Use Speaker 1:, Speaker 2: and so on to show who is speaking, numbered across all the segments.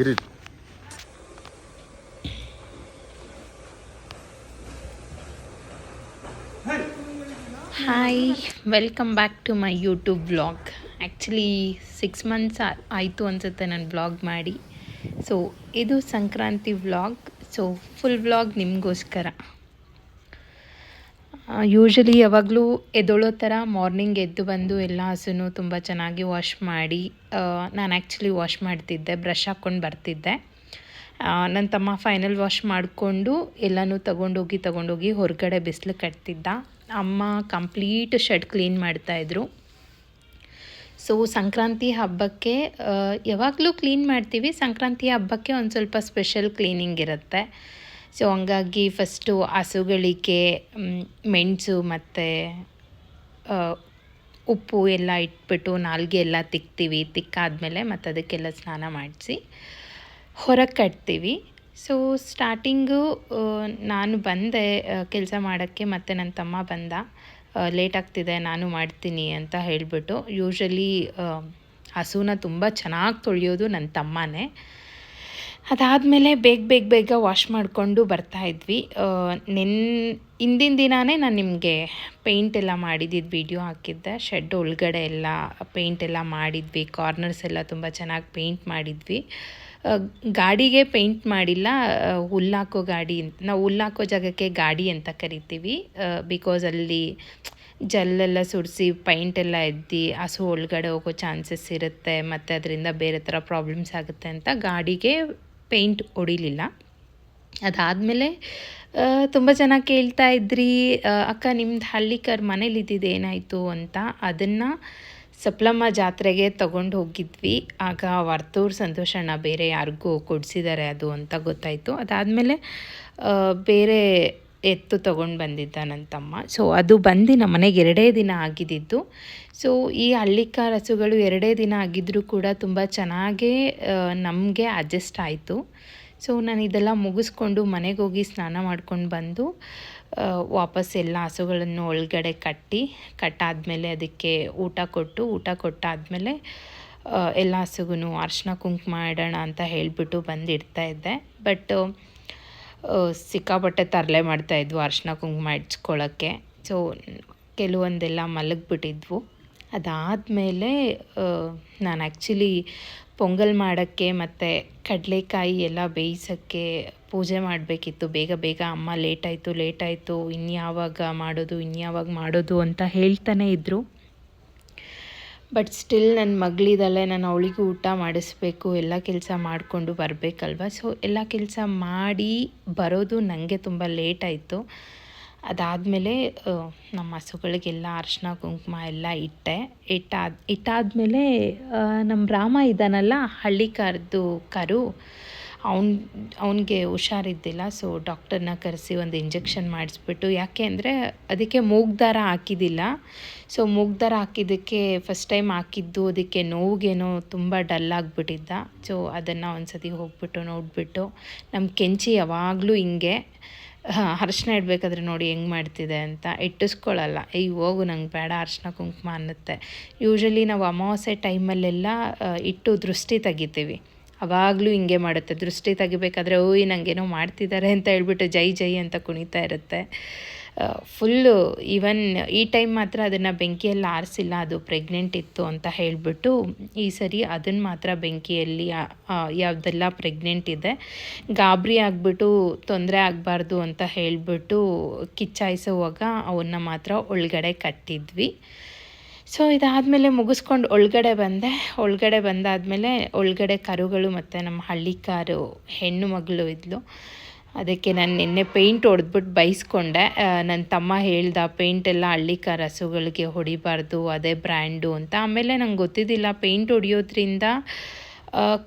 Speaker 1: ಇರಿ
Speaker 2: hi welcome back to my YouTube blog actually six months ಆಯಿತು ಅನಿಸುತ್ತೆ ನಾನು ಬ್ಲಾಗ್ ಮಾಡಿ. ಸೊ ಇದು Sankranti vlog so full vlog ನಿಮಗೋಸ್ಕರ. ಯೂಶಲಿ ಯಾವಾಗಲೂ ಎದ್ದೋಳೋ ಥರ ಮಾರ್ನಿಂಗ್ ಎದ್ದು ಬಂದು ಎಲ್ಲ ಹಸುನು ತುಂಬ ಚೆನ್ನಾಗಿ ವಾಶ್ ಮಾಡಿ ನಾನು ಆ್ಯಕ್ಚುಲಿ ವಾಶ್ ಮಾಡ್ತಿದ್ದೆ ಬ್ರಷ್ ಹಾಕ್ಕೊಂಡು ಬರ್ತಿದ್ದೆ. ನನ್ನ ತಮ್ಮ ಫೈನಲ್ ವಾಶ್ ಮಾಡಿಕೊಂಡು ಎಲ್ಲನೂ ತಗೊಂಡೋಗಿ ತಗೊಂಡೋಗಿ ಹೊರಗಡೆ ಬಿಸಿಲು ಕಟ್ತಿದ್ದ. ಅಮ್ಮ ಕಂಪ್ಲೀಟ್ ಶೆಡ್ ಕ್ಲೀನ್ ಮಾಡ್ತಾಯಿದ್ರು ಸೊ ಸಂಕ್ರಾಂತಿ ಹಬ್ಬಕ್ಕೆ ಯಾವಾಗಲೂ ಕ್ಲೀನ್ ಮಾಡ್ತೀವಿ. ಸಂಕ್ರಾಂತಿ ಹಬ್ಬಕ್ಕೆ ಒಂದು ಸ್ವಲ್ಪ ಸ್ಪೆಷಲ್ ಕ್ಲೀನಿಂಗ್ ಇರುತ್ತೆ. ಸೊ ಹಂಗಾಗಿ ಫಸ್ಟು ಹಸುಗಳಿಗೆ ಮೆಣಸು ಮತ್ತು ಉಪ್ಪು ಎಲ್ಲ ಇಟ್ಬಿಟ್ಟು ನಾಲ್ಗೆ ಎಲ್ಲ ತಿಕ್ತೀವಿ. ತಿಕ್ಕಾದಮೇಲೆ ಮತ್ತು ಅದಕ್ಕೆಲ್ಲ ಸ್ನಾನ ಮಾಡಿಸಿ ಹೊರಗೆ ಕಟ್ತೀವಿ ಸೊ ಸ್ಟಾರ್ಟಿಂಗು ನಾನು ಬಂದೆ ಕೆಲಸ ಮಾಡೋಕ್ಕೆ ಮತ್ತು ನನ್ನ ತಮ್ಮ ಬಂದ ಲೇಟ್ ಆಗ್ತಿದೆ, ನಾನು ಮಾಡ್ತೀನಿ ಅಂತ ಹೇಳಿಬಿಟ್ಟು. ಯೂಶಲಿ ಹಸುನ ತುಂಬ ಚೆನ್ನಾಗಿ ತೊಳೆಯೋದು ನನ್ನ ತಮ್ಮನೇ. ಅದಾದಮೇಲೆ ಬೇಗ ಬೇಗ ಬೇಗ ವಾಶ್ ಮಾಡಿಕೊಂಡು ಬರ್ತಾಯಿದ್ವಿ ನೆನ್, ಹಿಂದಿನ ದಿನಾನೇ ನಾನು ನಿಮಗೆ ಪೇಂಟ್ ಎಲ್ಲ ಮಾಡಿದ್ದಿದ್ದು ವಿಡಿಯೋ ಹಾಕಿದ್ದೆ. ಶೆಡ್ ಒಳಗಡೆ ಎಲ್ಲ ಪೇಂಟ್ ಎಲ್ಲ ಮಾಡಿದ್ವಿ. ಕಾರ್ನರ್ಸ್ ಎಲ್ಲ ತುಂಬ ಚೆನ್ನಾಗಿ ಪೇಂಟ್ ಮಾಡಿದ್ವಿ. ಗಾಡಿಗೆ ಪೇಂಟ್ ಮಾಡಿಲ್ಲ. ಹುಲ್ಲಾಕೋ ಗಾಡಿ ನಾವು ಹುಲ್ಲಾಕೋ ಜಾಗಕ್ಕೆ ಗಾಡಿ ಅಂತ ಕರಿತೀವಿ. ಬಿಕಾಸ್ ಅಲ್ಲಿ ಜಲ್ಲೆಲ್ಲ ಸುಡಿಸಿ ಪೈಂಟ್ ಎಲ್ಲ ಎದ್ದು, ಹಸು ಒಳಗಡೆ ಹೋಗೋ ಚಾನ್ಸಸ್ ಇರುತ್ತೆ. ಮತ್ತು ಅದರಿಂದ ಬೇರೆ ಥರ ಪ್ರಾಬ್ಲಮ್ಸ್ ಆಗುತ್ತೆ ಅಂತ ಗಾಡಿಗೆ ಪೇಂಟ್ ಹೊಡಿಲಿಲ್ಲ ಅದಾದಮೇಲೆ ತುಂಬ ಜನ ಕೇಳ್ತಾ ಇದ್ರಿ ಅಕ್ಕ ನಿಮ್ದು ಹಳ್ಳಿಕರ್ ಮನೇಲಿ ಇದ್ದಿದ್ದು ಏನಾಯಿತು ಅಂತ ಅದನ್ನು ಸಪ್ಲಮ್ಮ ಜಾತ್ರೆಗೆ ತಗೊಂಡು ಹೋಗಿದ್ವಿ. ಆಗ ವರ್ತೂರ್ ಸಂತೋಷಣ್ಣ ಬೇರೆ ಯಾರಿಗೂ ಕೊಡಿಸಿದ್ದಾರೆ ಅದು ಅಂತ ಗೊತ್ತಾಯಿತು. ಅದಾದಮೇಲೆ ಬೇರೆ ಎತ್ತು ತಗೊಂಡು ಬಂದಿದ್ದ ನನ್ನ ತಮ್ಮ ಸೊ ಅದು ಬಂದು ನಮ್ಮ ಮನೆಗೆ ಎರಡೇ ದಿನ ಆಗಿದ್ದಿದ್ದು ಸೊ ಈ ಹಳ್ಳಿಕ ಹಸುಗಳು ಎರಡೇ ದಿನ ಆಗಿದ್ದರೂ ಕೂಡ ತುಂಬ ಚೆನ್ನಾಗೇ ನಮಗೆ ಅಡ್ಜಸ್ಟ್ ಆಯಿತು. ಸೊ ನಾನು ಇದೆಲ್ಲ ಮುಗಿಸ್ಕೊಂಡು ಮನೆಗೆ ಹೋಗಿ ಸ್ನಾನ ಮಾಡ್ಕೊಂಡು ಬಂದು ವಾಪಸ್ ಎಲ್ಲ ಹಸುಗಳನ್ನು ಒಳಗಡೆ ಕಟ್ಟಿ, ಕಟ್ಟಾದಮೇಲೆ ಅದಕ್ಕೆ ಊಟ ಕೊಟ್ಟು, ಊಟ ಕೊಟ್ಟಾದಮೇಲೆ ಎಲ್ಲ ಹಸುಗೂ ಅರ್ಶಿನ ಕುಂಕುಮ ಇಡೋಣ ಅಂತ ಹೇಳಿಬಿಟ್ಟು ಬಂದು ಇಡ್ತಾ ಇದ್ದೆ ಬಟ್ ಸಿಕ್ಕಾಪಟ್ಟೆ ತರಲೆ ಮಾಡ್ತಾಯಿದ್ವು ಅರ್ಶಿನ ಕುಂಕುಮ ಇಡ್ಸ್ಕೊಳ್ಳೋಕ್ಕೆ ಸೊ ಕೆಲವೊಂದೆಲ್ಲ ಮಲಗಿಬಿಟ್ಟಿದ್ವು. ಅದಾದಮೇಲೆ ನಾನು ಆ್ಯಕ್ಚುಲಿ ಪೊಂಗಲ್ ಮಾಡೋಕ್ಕೆ ಮತ್ತು ಕಡಲೆಕಾಯಿ ಎಲ್ಲ ಬೇಯಿಸೋಕ್ಕೆ ಪೂಜೆ ಮಾಡಬೇಕಿತ್ತು. ಬೇಗ ಬೇಗ ಅಮ್ಮ ಲೇಟಾಯಿತು ಲೇಟಾಯಿತು, ಇನ್ಯಾವಾಗ ಮಾಡೋದು ಇನ್ಯಾವಾಗ ಮಾಡೋದು ಅಂತ ಹೇಳ್ತಾನೆ ಇದ್ದರು ಬಟ್ ಸ್ಟಿಲ್ ನನ್ನ ಮಗಳಿದ್ದಾಳೆ ನಾನು ಅವಳಿಗೂ ಊಟ ಮಾಡಿಸ್ಬೇಕು, ಎಲ್ಲ ಕೆಲಸ ಮಾಡಿಕೊಂಡು ಬರಬೇಕಲ್ವ? ಸೊ ಎಲ್ಲ ಕೆಲಸ ಮಾಡಿ ಬರೋದು ನನಗೆ ತುಂಬ ಲೇಟ್ ಆಯಿತು ಅದಾದಮೇಲೆ ನಮ್ಮ ಹಸುಗಳಿಗೆಲ್ಲ ಅರ್ಶಿನ ಕುಂಕುಮ ಎಲ್ಲ ಇಟ್ಟೆ. ಇಟ್ಟಾದ, ಇಟ್ಟಾದಮೇಲೆ ನಮ್ಮ ರಾಮ ಇದ್ದಾನಲ್ಲ ಹಳ್ಳಿ ಕರೆದು ಕರು, ಅವ್ನು, ಅವನಿಗೆ ಹುಷಾರಿದ್ದಿಲ್ಲ. ಸೊ ಡಾಕ್ಟರ್ನ ಕರೆಸಿ ಒಂದು ಇಂಜೆಕ್ಷನ್ ಮಾಡಿಸ್ಬಿಟ್ಟು, ಯಾಕೆ ಅಂದರೆ ಅದಕ್ಕೆ ಮೂಗ್ದಾರ ಹಾಕಿದ್ದಿಲ್ಲ. ಸೊ ಮೂಗ್ದಾರ ಹಾಕಿದ್ದಕ್ಕೆ ಫಸ್ಟ್ ಟೈಮ್ ಹಾಕಿದ್ದು, ಅದಕ್ಕೆ ನೋವಿಗೇನೋ ತುಂಬ ಡಲ್ ಆಗಿಬಿಟ್ಟಿದ್ದ. ಸೊ ಅದನ್ನು ಒಂದು ಸತಿ ಹೋಗ್ಬಿಟ್ಟು ನೋಡಿಬಿಟ್ಟು, ನಮ್ಮ ಕೆಂಚಿ ಯಾವಾಗಲೂ ಹಿಂಗೆ. ಅರ್ಶಿನ ಇಡಬೇಕಾದ್ರೆ ನೋಡಿ ಹೆಂಗೆ ಮಾಡ್ತಿದೆ ಅಂತ ಇಟ್ಟಿಸ್ಕೊಳ್ಳಲ್ಲ ಈ ಹೋಗು, ನಂಗೆ ಬೇಡ ಅರ್ಶಿನ ಕುಂಕುಮ ಅನ್ನುತ್ತೆ. ಯೂಶಲಿ ನಾವು ಅಮಾವಾಸ್ಯೆ ಟೈಮಲ್ಲೆಲ್ಲ ಇಟ್ಟು ದೃಷ್ಟಿ ತೆಗಿತೀವಿ. ಅವಾಗಲೂ ಹಿಂಗೆ ಮಾಡುತ್ತೆ. ದೃಷ್ಟಿ ತೆಗಿಬೇಕಾದ್ರೆ, ಓಯ್ ನನಗೇನೋ ಮಾಡ್ತಿದ್ದಾರೆ ಅಂತ ಹೇಳ್ಬಿಟ್ಟು ಜೈ ಜೈ ಅಂತ ಕುಣಿತಾ ಇರುತ್ತೆ. ಫುಲ್ಲು ಈವನ್ ಈ ಟೈಮ್ ಮಾತ್ರ ಅದನ್ನು ಬೆಂಕಿಯಲ್ಲಿ ಆರಿಸಿಲ್ಲ, ಅದು ಪ್ರೆಗ್ನೆಂಟ್ ಇತ್ತು ಅಂತ ಹೇಳಿಬಿಟ್ಟು ಈ ಸರಿ ಅದನ್ನು ಮಾತ್ರ ಬೆಂಕಿಯಲ್ಲಿ ಯಾವುದೆಲ್ಲ ಪ್ರೆಗ್ನೆಂಟ್ ಇದೆ, ಗಾಬರಿ ಆಗಿಬಿಟ್ಟು ತೊಂದರೆ ಆಗಬಾರ್ದು ಅಂತ ಹೇಳಿಬಿಟ್ಟು ಕಿಚ್ಚಾಯಿಸುವಾಗ ಅವನ್ನ ಮಾತ್ರ ಒಳಗಡೆ ಕಟ್ಟಿದ್ವಿ. ಸೊ ಇದಾದಮೇಲೆ ಮುಗಿಸ್ಕೊಂಡು ಒಳಗಡೆ ಬಂದೆ. ಒಳಗಡೆ ಬಂದಾದಮೇಲೆ ಒಳಗಡೆ ಕರುಗಳು ಮತ್ತು ನಮ್ಮ ಹಳ್ಳಿ ಕಾರು ಹೆಣ್ಣು ಮಗಳು ಇದ್ಲು. ಅದಕ್ಕೆ ನಾನು ನಿನ್ನೆ ಪೇಂಟ್ ಹೊಡೆದ್ಬಿಟ್ಟು ಬೈಸ್ಕೊಂಡೆ. ನನ್ನ ತಮ್ಮ ಹೇಳ್ದ ಪೇಂಟ್ ಎಲ್ಲ ಹಳ್ಳಿ ಹಸುಗಳಿಗೆ ಹೊಡಿಬಾರ್ದು, ಅದೇ ಬ್ರ್ಯಾಂಡು ಅಂತ. ಆಮೇಲೆ ನಂಗೆ ಗೊತ್ತಿದ್ದಿಲ್ಲ ಪೇಂಟ್ ಹೊಡಿಯೋದ್ರಿಂದ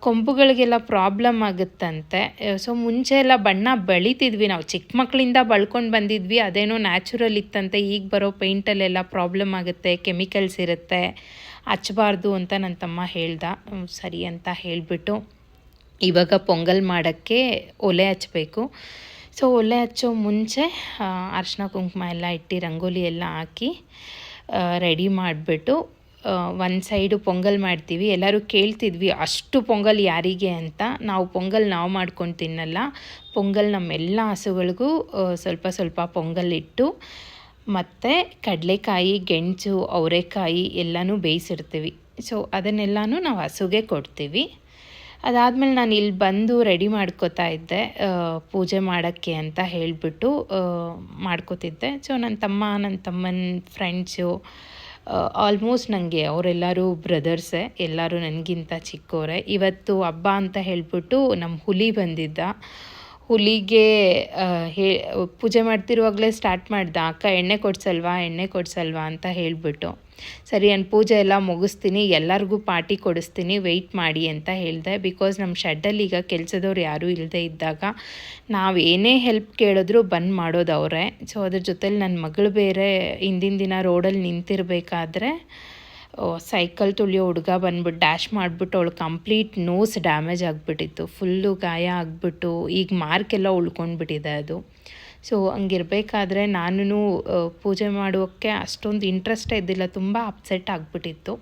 Speaker 2: ಕೊಂಬುಗಳಿಗೆಲ್ಲ ಪ್ರಾಬ್ಲಮ್ ಆಗುತ್ತಂತೆ. ಸೊ ಮುಂಚೆ ಎಲ್ಲ ಬಣ್ಣ ಬೆಳಿತಿದ್ವಿ. ನಾವು ಚಿಕ್ಕ ಮಕ್ಕಳಿಂದ ಬಳ್ಕೊಂಡು ಬಂದಿದ್ವಿ. ಅದೇನೋ ನ್ಯಾಚುರಲ್ ಇತ್ತಂತೆ. ಈಗ ಬರೋ ಪೇಂಟಲ್ಲೆಲ್ಲ ಪ್ರಾಬ್ಲಮ್ ಆಗುತ್ತೆ ಕೆಮಿಕಲ್ಸ್ ಇರುತ್ತೆ ಹಚ್ಚಬಾರ್ದು ಅಂತ ನನ್ನ ತಮ್ಮ ಹೇಳ್ದ. ಸರಿ ಅಂತ ಹೇಳಿಬಿಟ್ಟು. ಇವಾಗ ಪೊಂಗಲ್ ಮಾಡೋಕ್ಕೆ ಒಲೆ ಹಚ್ಚಬೇಕು. ಸೊ ಒಲೆ ಹಚ್ಚೋ ಮುಂಚೆ ಆ, ಕುಂಕುಮ ಎಲ್ಲ ಇಟ್ಟು ರಂಗೋಲಿ ಎಲ್ಲ ಹಾಕಿ ರೆಡಿ ಮಾಡಿಬಿಟ್ಟು ಒಂದು ಸೈಡು ಪೊಂಗಲ್ ಮಾಡ್ತೀವಿ. ಎಲ್ಲರೂ ಕೇಳ್ತಿದ್ವಿ ಅಷ್ಟು ಪೊಂಗಲ್ ಯಾರಿಗೆ ಅಂತ. ನಾವು ಪೊಂಗಲ್ ನಾವು ಮಾಡ್ಕೊಂಡು ತಿನ್ನಲ್ಲ. ಪೊಂಗಲ್ ನಮ್ಮೆಲ್ಲ ಹಸುಗಳಿಗೂ ಸ್ವಲ್ಪ ಸ್ವಲ್ಪ ಪೊಂಗಲ್ ಇಟ್ಟು ಮತ್ತು ಕಡಲೆಕಾಯಿ ಗೆಣಸು ಅವರೆಕಾಯಿ ಎಲ್ಲನೂ ಬೇಯಿಸಿಡ್ತೀವಿ. ಸೊ ಅದನ್ನೆಲ್ಲನೂ ನಾವು ಹಸುಗೆ ಕೊಡ್ತೀವಿ. ಅದಾದಮೇಲೆ ನಾನು ಇಲ್ಲಿ ಬಂದು ರೆಡಿ ಮಾಡ್ಕೋತಾ ಇದ್ದೆ ಪೂಜೆ ಮಾಡೋಕ್ಕೆ ಅಂತ ಹೇಳಿಬಿಟ್ಟು ಮಾಡ್ಕೋತಿದ್ದೆ. ಸೊ ನನ್ನ ತಮ್ಮ, ನನ್ನ ತಮ್ಮನ ಫ್ರೆಂಡ್ಸು ಆಲ್ಮೋಸ್ಟ್ ನನಗೆ ಅವರೆಲ್ಲರೂ ಬ್ರದರ್ಸೇ ಎಲ್ಲರೂ ನನಗಿಂತ ಚಿಕ್ಕವರೇ ಇವತ್ತು ಹಬ್ಬ ಅಂತ ಹೇಳಿಬಿಟ್ಟು ನಮ್ಮ ಹುಲಿ ಬಂದಿದ್ದ. ಹುಲಿಗೆ ಹೇ, ಪೂಜೆ ಮಾಡ್ತಿರುವಾಗಲೇ ಸ್ಟಾರ್ಟ್ ಮಾಡ್ದೆ. ಅಕ್ಕ, ಎಣ್ಣೆ ಕೊಡ್ಸಲ್ವಾ ಎಣ್ಣೆ ಕೊಡ್ಸಲ್ವಾ ಅಂತ ಹೇಳಿಬಿಟ್ಟು. ಸರಿ ನಾನು ಪೂಜೆ ಎಲ್ಲ ಮುಗಿಸ್ತೀನಿ, ಎಲ್ಲರಿಗೂ ಪಾರ್ಟಿ ಕೊಡಿಸ್ತೀನಿ ವೆಯ್ಟ್ ಮಾಡಿ ಅಂತ ಹೇಳಿದೆ. ಬಿಕಾಸ್ ನಮ್ಮ ಶೆಡ್ಡಲ್ಲಿ ಈಗ ಕೆಲಸದವ್ರು ಯಾರೂ ಇಲ್ಲದೆ ಇದ್ದಾಗ ನಾವು ಏನೇ ಹೆಲ್ಪ್ ಕೇಳಿದ್ರು ಬಂದ್ ಮಾಡೋದು ಅವರೇ. ಸೊ ಅದ್ರ ಜೊತೇಲಿ ನನ್ನ ಮಗಳು ಬೇರೆ ಹಿಂದಿನ ದಿನ ರೋಡಲ್ಲಿ ನಿಂತಿರಬೇಕಾದ್ರೆ ಸೈಕಲ್ ತುಳಿಯೋ ಹುಡುಗ ಬಂದ್ಬಿಟ್ಟು ಡ್ಯಾಶ್ ಮಾಡಿಬಿಟ್ಟು ಅವಳು ಕಂಪ್ಲೀಟ್ ನೋಸ್ ಡ್ಯಾಮೇಜ್ ಆಗಿಬಿಟ್ಟಿತ್ತು. ಫುಲ್ಲು ಗಾಯ ಆಗಿಬಿಟ್ಟು, ಈಗ ಮಾರ್ಕೆಲ್ಲ ಉಳ್ಕೊಂಡ್ಬಿಟ್ಟಿದೆ ಅದು. ಸೊ ಹಂಗಿರ್ಬೇಕಾದ್ರೆ ನಾನು ಪೂಜೆ ಮಾಡೋಕ್ಕೆ ಅಷ್ಟೊಂದು ಇಂಟ್ರೆಸ್ಟೇ ಇದ್ದಿಲ್ಲ. ತುಂಬ ಅಪ್ಸೆಟ್ ಆಗಿಬಿಟ್ಟಿತ್ತು.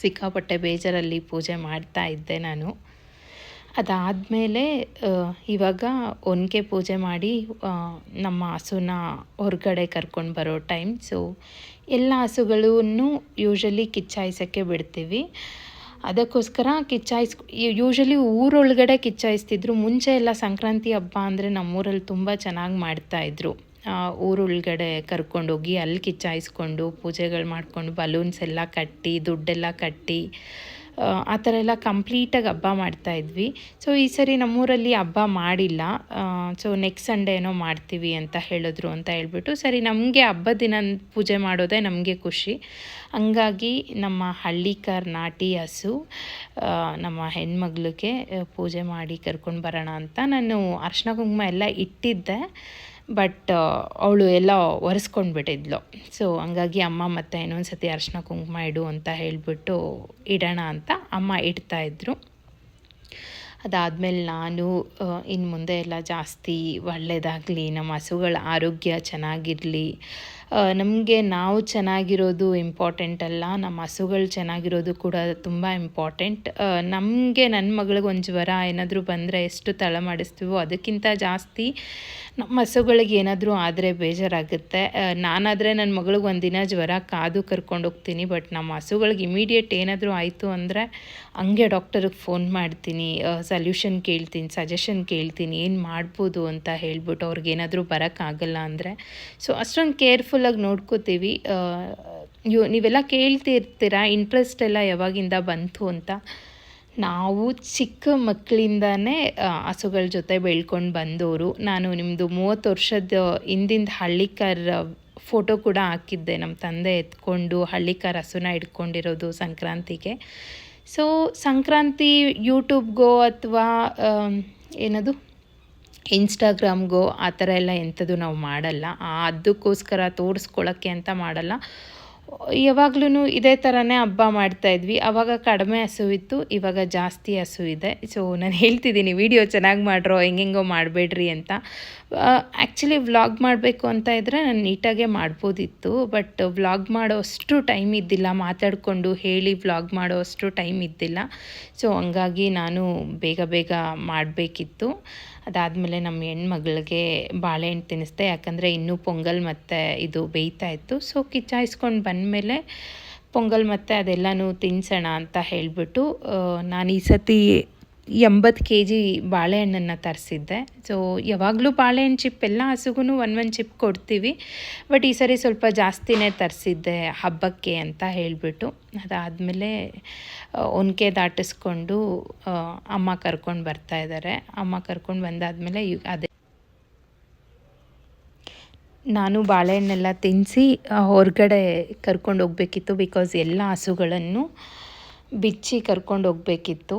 Speaker 2: ಸಿಕ್ಕಾಪಟ್ಟೆ ಬೇಜಾರಲ್ಲಿ ಪೂಜೆ ಮಾಡ್ತಾ ಇದ್ದೆ ನಾನು. ಅದಾದಮೇಲೆ ಇವಾಗ ಒನಕೆ ಪೂಜೆ ಮಾಡಿ ನಮ್ಮ ಹಸುನ ಹೊರಗಡೆ ಕರ್ಕೊಂಡು ಬರೋ ಟೈಮ್ ಸೊ ಎಲ್ಲ ಹಸುಗಳನ್ನು ಯೂಶಲಿ ಕಿಚ್ಚಾಯಿಸೋಕ್ಕೆ ಬಿಡ್ತೀವಿ. ಅದಕ್ಕೋಸ್ಕರ ಕಿಚ್ಚಾಯಿಸ್ ಯೂಶಲಿ ಊರೊಳಗಡೆ ಕಿಚ್ಚಾಯಿಸ್ತಿದ್ರು, ಮುಂಚೆ ಎಲ್ಲ ಸಂಕ್ರಾಂತಿ ಹಬ್ಬ ಅಂದರೆ ನಮ್ಮೂರಲ್ಲಿ ತುಂಬ ಚೆನ್ನಾಗಿ ಮಾಡ್ತಾಯಿದ್ರು ಊರೊಳಗಡೆ ಕರ್ಕೊಂಡೋಗಿ ಅಲ್ಲಿ ಕಿಚ್ಚಾಯಿಸ್ಕೊಂಡು, ಪೂಜೆಗಳು ಮಾಡಿಕೊಂಡು ಬಲೂನ್ಸ್ ಎಲ್ಲ ಕಟ್ಟಿ, ದುಡ್ಡೆಲ್ಲ ಕಟ್ಟಿ ಆ, ಥರ ಎಲ್ಲ ಕಂಪ್ಲೀಟಾಗಿ ಹಬ್ಬ ಮಾಡ್ತಾ ಇದ್ವಿ. ಸೊ ಈ ಸರಿ ನಮ್ಮೂರಲ್ಲಿ ಹಬ್ಬ ಮಾಡಿಲ್ಲ. ಸೊ ನೆಕ್ಸ್ಟ್ ಸಂಡೇ ಏನೋ ಮಾಡ್ತೀವಿ ಅಂತ ಹೇಳಿದ್ರು ಅಂತ ಹೇಳ್ಬಿಟ್ಟು ಸರಿ ನಮಗೆ ಹಬ್ಬ ದಿನ ಪೂಜೆ ಮಾಡೋದೇ ನಮಗೆ ಖುಷಿ. ಹಂಗಾಗಿ ನಮ್ಮ ಹಳ್ಳಿಕಾರ್ ನಾಟಿ ಹಸು ನಮ್ಮ ಹೆಣ್ಮಗ್ಳಿಗೆ ಪೂಜೆ ಮಾಡಿ ಕರ್ಕೊಂಡು ಬರೋಣ ಅಂತ ನಾನು ಅರ್ಶಿನ ಕುಂಕುಮ ಎಲ್ಲ ಇಟ್ಟಿದ್ದೆ. ಬಟ್ ಅವಳು ಎಲ್ಲ ಒರೆಸ್ಕೊಂಡು ಬಿಟ್ಟಿದ್ಲು ಸೊ ಹಂಗಾಗಿ ಅಮ್ಮ ಮತ್ತೆ ಇನ್ನೊಂದು ಸತಿ ಅರ್ಶಿನ ಕುಂಕುಮ ಇಡು ಅಂತ ಹೇಳಿಬಿಟ್ಟು ಇಡೋಣ ಅಂತ ಅಮ್ಮ ಇಡ್ತಾಯಿದ್ರು ಅದಾದಮೇಲೆ ನಾನು ಇನ್ನು ಮುಂದೆ ಎಲ್ಲ ಜಾಸ್ತಿ ಒಳ್ಳೆಯದಾಗಲಿ ನಮ್ಮ ಹಸುಗಳ ಆರೋಗ್ಯ ಚೆನ್ನಾಗಿರಲಿ ನಮಗೆ ನಾವು ಚೆನ್ನಾಗಿರೋದು ಇಂಪಾರ್ಟೆಂಟ್ ಅಲ್ಲ, ನಮ್ಮ ಹಸುಗಳು ಚೆನ್ನಾಗಿರೋದು ಕೂಡ ತುಂಬ ಇಂಪಾರ್ಟೆಂಟ್ ನಮಗೆ ನನ್ನ ಮಗಳಿಗೆ ಒಂದು ಜ್ವರ ಏನಾದರೂ ಬಂದರೆ ಎಷ್ಟು ತಳ ಮಾಡಿಸ್ತೀವೋ ಅದಕ್ಕಿಂತ ಜಾಸ್ತಿ ನಮ್ಮ ಹಸುಗಳಿಗೆ ಏನಾದರೂ ಆದರೆ ಬೇಜಾರಾಗುತ್ತೆ. ನಾನಾದರೆ ನನ್ನ ಮಗಳಿಗೆ ಒಂದಿನ ಜ್ವರ ಕಾದು ಕರ್ಕೊಂಡು ಹೋಗ್ತೀನಿ ಬಟ್ ನಮ್ಮ ಹಸುಗಳಿಗೆ ಇಮಿಡಿಯೇಟ್ ಏನಾದರೂ ಆಯಿತು ಅಂದರೆ ಹಂಗೆ ಡಾಕ್ಟರಿಗೆ ಫೋನ್ ಮಾಡ್ತೀನಿ ಸಲ್ಯೂಷನ್ ಕೇಳ್ತೀನಿ ಸಜೆಷನ್ ಕೇಳ್ತೀನಿ, ಏನು ಮಾಡ್ಬೋದು ಅಂತ ಹೇಳ್ಬಿಟ್ಟು ಅವ್ರಿಗೆ ಏನಾದರೂ ಬರೋಕ್ಕಾಗಲ್ಲ ಅಂದರೆ. ಸೊ ಅಷ್ಟೊಂದು ಕೇರ್ಫುಲ್ಲಾಗಿ ನೋಡ್ಕೋತೀವಿ. ಯೋ, ನೀವೆಲ್ಲ ಕೇಳ್ತಿರ್ತೀರ ಇಂಟ್ರೆಸ್ಟ್ ಎಲ್ಲ ಯಾವಾಗಿಂದ ಬಂತು ಅಂತ? ನಾವು ಚಿಕ್ಕ ಮಕ್ಕಳಿಂದನೇ ಹಸುಗಳ ಜೊತೆ ಬೆಳ್ಕೊಂಡು ಬಂದವರು ನಾನು ನಿಮ್ಮದು ಮೂವತ್ತು ವರ್ಷದ ಹಿಂದಿಂದ ಹಳ್ಳಿಕಾರ್ ಫೋಟೋ ಕೂಡ ಹಾಕಿದ್ದೆ. ನಮ್ಮ ತಂದೆ ಎತ್ಕೊಂಡು ಹಳ್ಳಿಕಾರ್ ಹಸುನ ಇಟ್ಕೊಂಡಿರೋದು ಸಂಕ್ರಾಂತಿಗೆ. ಸೊ ಸಂಕ್ರಾಂತಿ ಯೂಟ್ಯೂಬ್ಗೋ ಅಥವಾ ಏನದು? ಇನ್ಸ್ಟಾಗ್ರಾಮ್ಗೋ ಆ ಥರ ಎಲ್ಲ ಎಂಥದ್ದು ನಾವು ಮಾಡಲ್ಲ. ಅದಕ್ಕೋಸ್ಕರ ತೋರಿಸ್ಕೊಳ್ಳೋಕ್ಕೆ ಅಂತ ಮಾಡಲ್ಲ. ಯಾವಾಗ್ಲೂ ಇದೇ ಥರನೇ ಹಬ್ಬ ಮಾಡ್ತಾಯಿದ್ವಿ ಆವಾಗ ಕಡಿಮೆ ಹಸು ಇತ್ತು, ಇವಾಗ ಜಾಸ್ತಿ ಹಸು ಇದೆ. ಸೊ ನಾನು ಹೇಳ್ತಿದ್ದೀನಿ ವಿಡಿಯೋ ಚೆನ್ನಾಗಿ ಮಾಡ್ರೋ, ಹೆಂಗೆಂಗೋ ಮಾಡಬೇಡ್ರಿ ಅಂತ. ಆ್ಯಕ್ಚುಲಿ ವ್ಲಾಗ್ ಮಾಡಬೇಕು ಅಂತ ಇದ್ದರೆ ನಾನು ನೀಟಾಗೆ ಮಾಡ್ಬೋದಿತ್ತು. ಬಟ್ ವ್ಲಾಗ್ ಮಾಡೋ ಅಷ್ಟು ಟೈಮ್ ಇದ್ದಿಲ್ಲ. ಮಾತಾಡಿಕೊಂಡು ಹೇಳಿ ವ್ಲಾಗ್ ಮಾಡೋ ಅಷ್ಟು ಟೈಮ್ ಇದ್ದಿಲ್ಲ. ಸೊ ಹಂಗಾಗಿ ನಾನು ಬೇಗ ಬೇಗ ಮಾಡಬೇಕಿತ್ತು. ಅದಾದಮೇಲೆ ನಮ್ಮ ಹೆಣ್ಮಗಳಿಗೆ ಬಾಳೆಹಣ್ಣು ತಿನ್ನಿಸ್ದೆ. ಯಾಕಂದರೆ ಇನ್ನೂ ಪೊಂಗಲ್ ಮತ್ತು ಇದು ಬೇಯ್ತಾ ಇತ್ತು. ಸೊ ಕಿಚ್ಚಾಯಿಸ್ಕೊಂಡು ಬಂದಮೇಲೆ ಪೊಂಗಲ್ ಮತ್ತು ಅದೆಲ್ಲನೂ ತಿನ್ಸೋಣ ಅಂತ ಹೇಳಿಬಿಟ್ಟು ನಾನು ಈ ಸತಿ ಎಂಬತ್ತು ಕೆ ಜಿ ಬಾಳೆಹಣ್ಣನ್ನು ತರಿಸಿದ್ದೆ. ಸೊ ಯಾವಾಗಲೂ ಬಾಳೆಹಣ್ಣು ಚಿಪ್ ಎಲ್ಲ ಹಸುಗೂ ಒನ್ ಒಂದು ಚಿಪ್ ಕೊಡ್ತೀವಿ. ಬಟ್ ಈ ಸರಿ ಸ್ವಲ್ಪ ಜಾಸ್ತಿನೇ ತರಿಸಿದ್ದೆ ಹಬ್ಬಕ್ಕೆ ಅಂತ ಹೇಳಿಬಿಟ್ಟು. ಅದಾದಮೇಲೆ ಒನಕೆ ದಾಟಿಸ್ಕೊಂಡು ಅಮ್ಮ ಕರ್ಕೊಂಡು ಬರ್ತಾ ಇದ್ದಾರೆ ಅಮ್ಮ ಕರ್ಕೊಂಡು ಬಂದಾದಮೇಲೆ ಅದೇ ನಾನು ಬಾಳೆಹಣ್ಣೆಲ್ಲ ತಿನ್ನಿಸಿ ಹೊರಗಡೆ ಕರ್ಕೊಂಡು ಹೋಗ್ಬೇಕಿತ್ತು ಬಿಕಾಸ್ ಎಲ್ಲ ಹಸುಗಳನ್ನು ಬಿಚ್ಚಿ ಕರ್ಕೊಂಡು ಹೋಗ್ಬೇಕಿತ್ತು.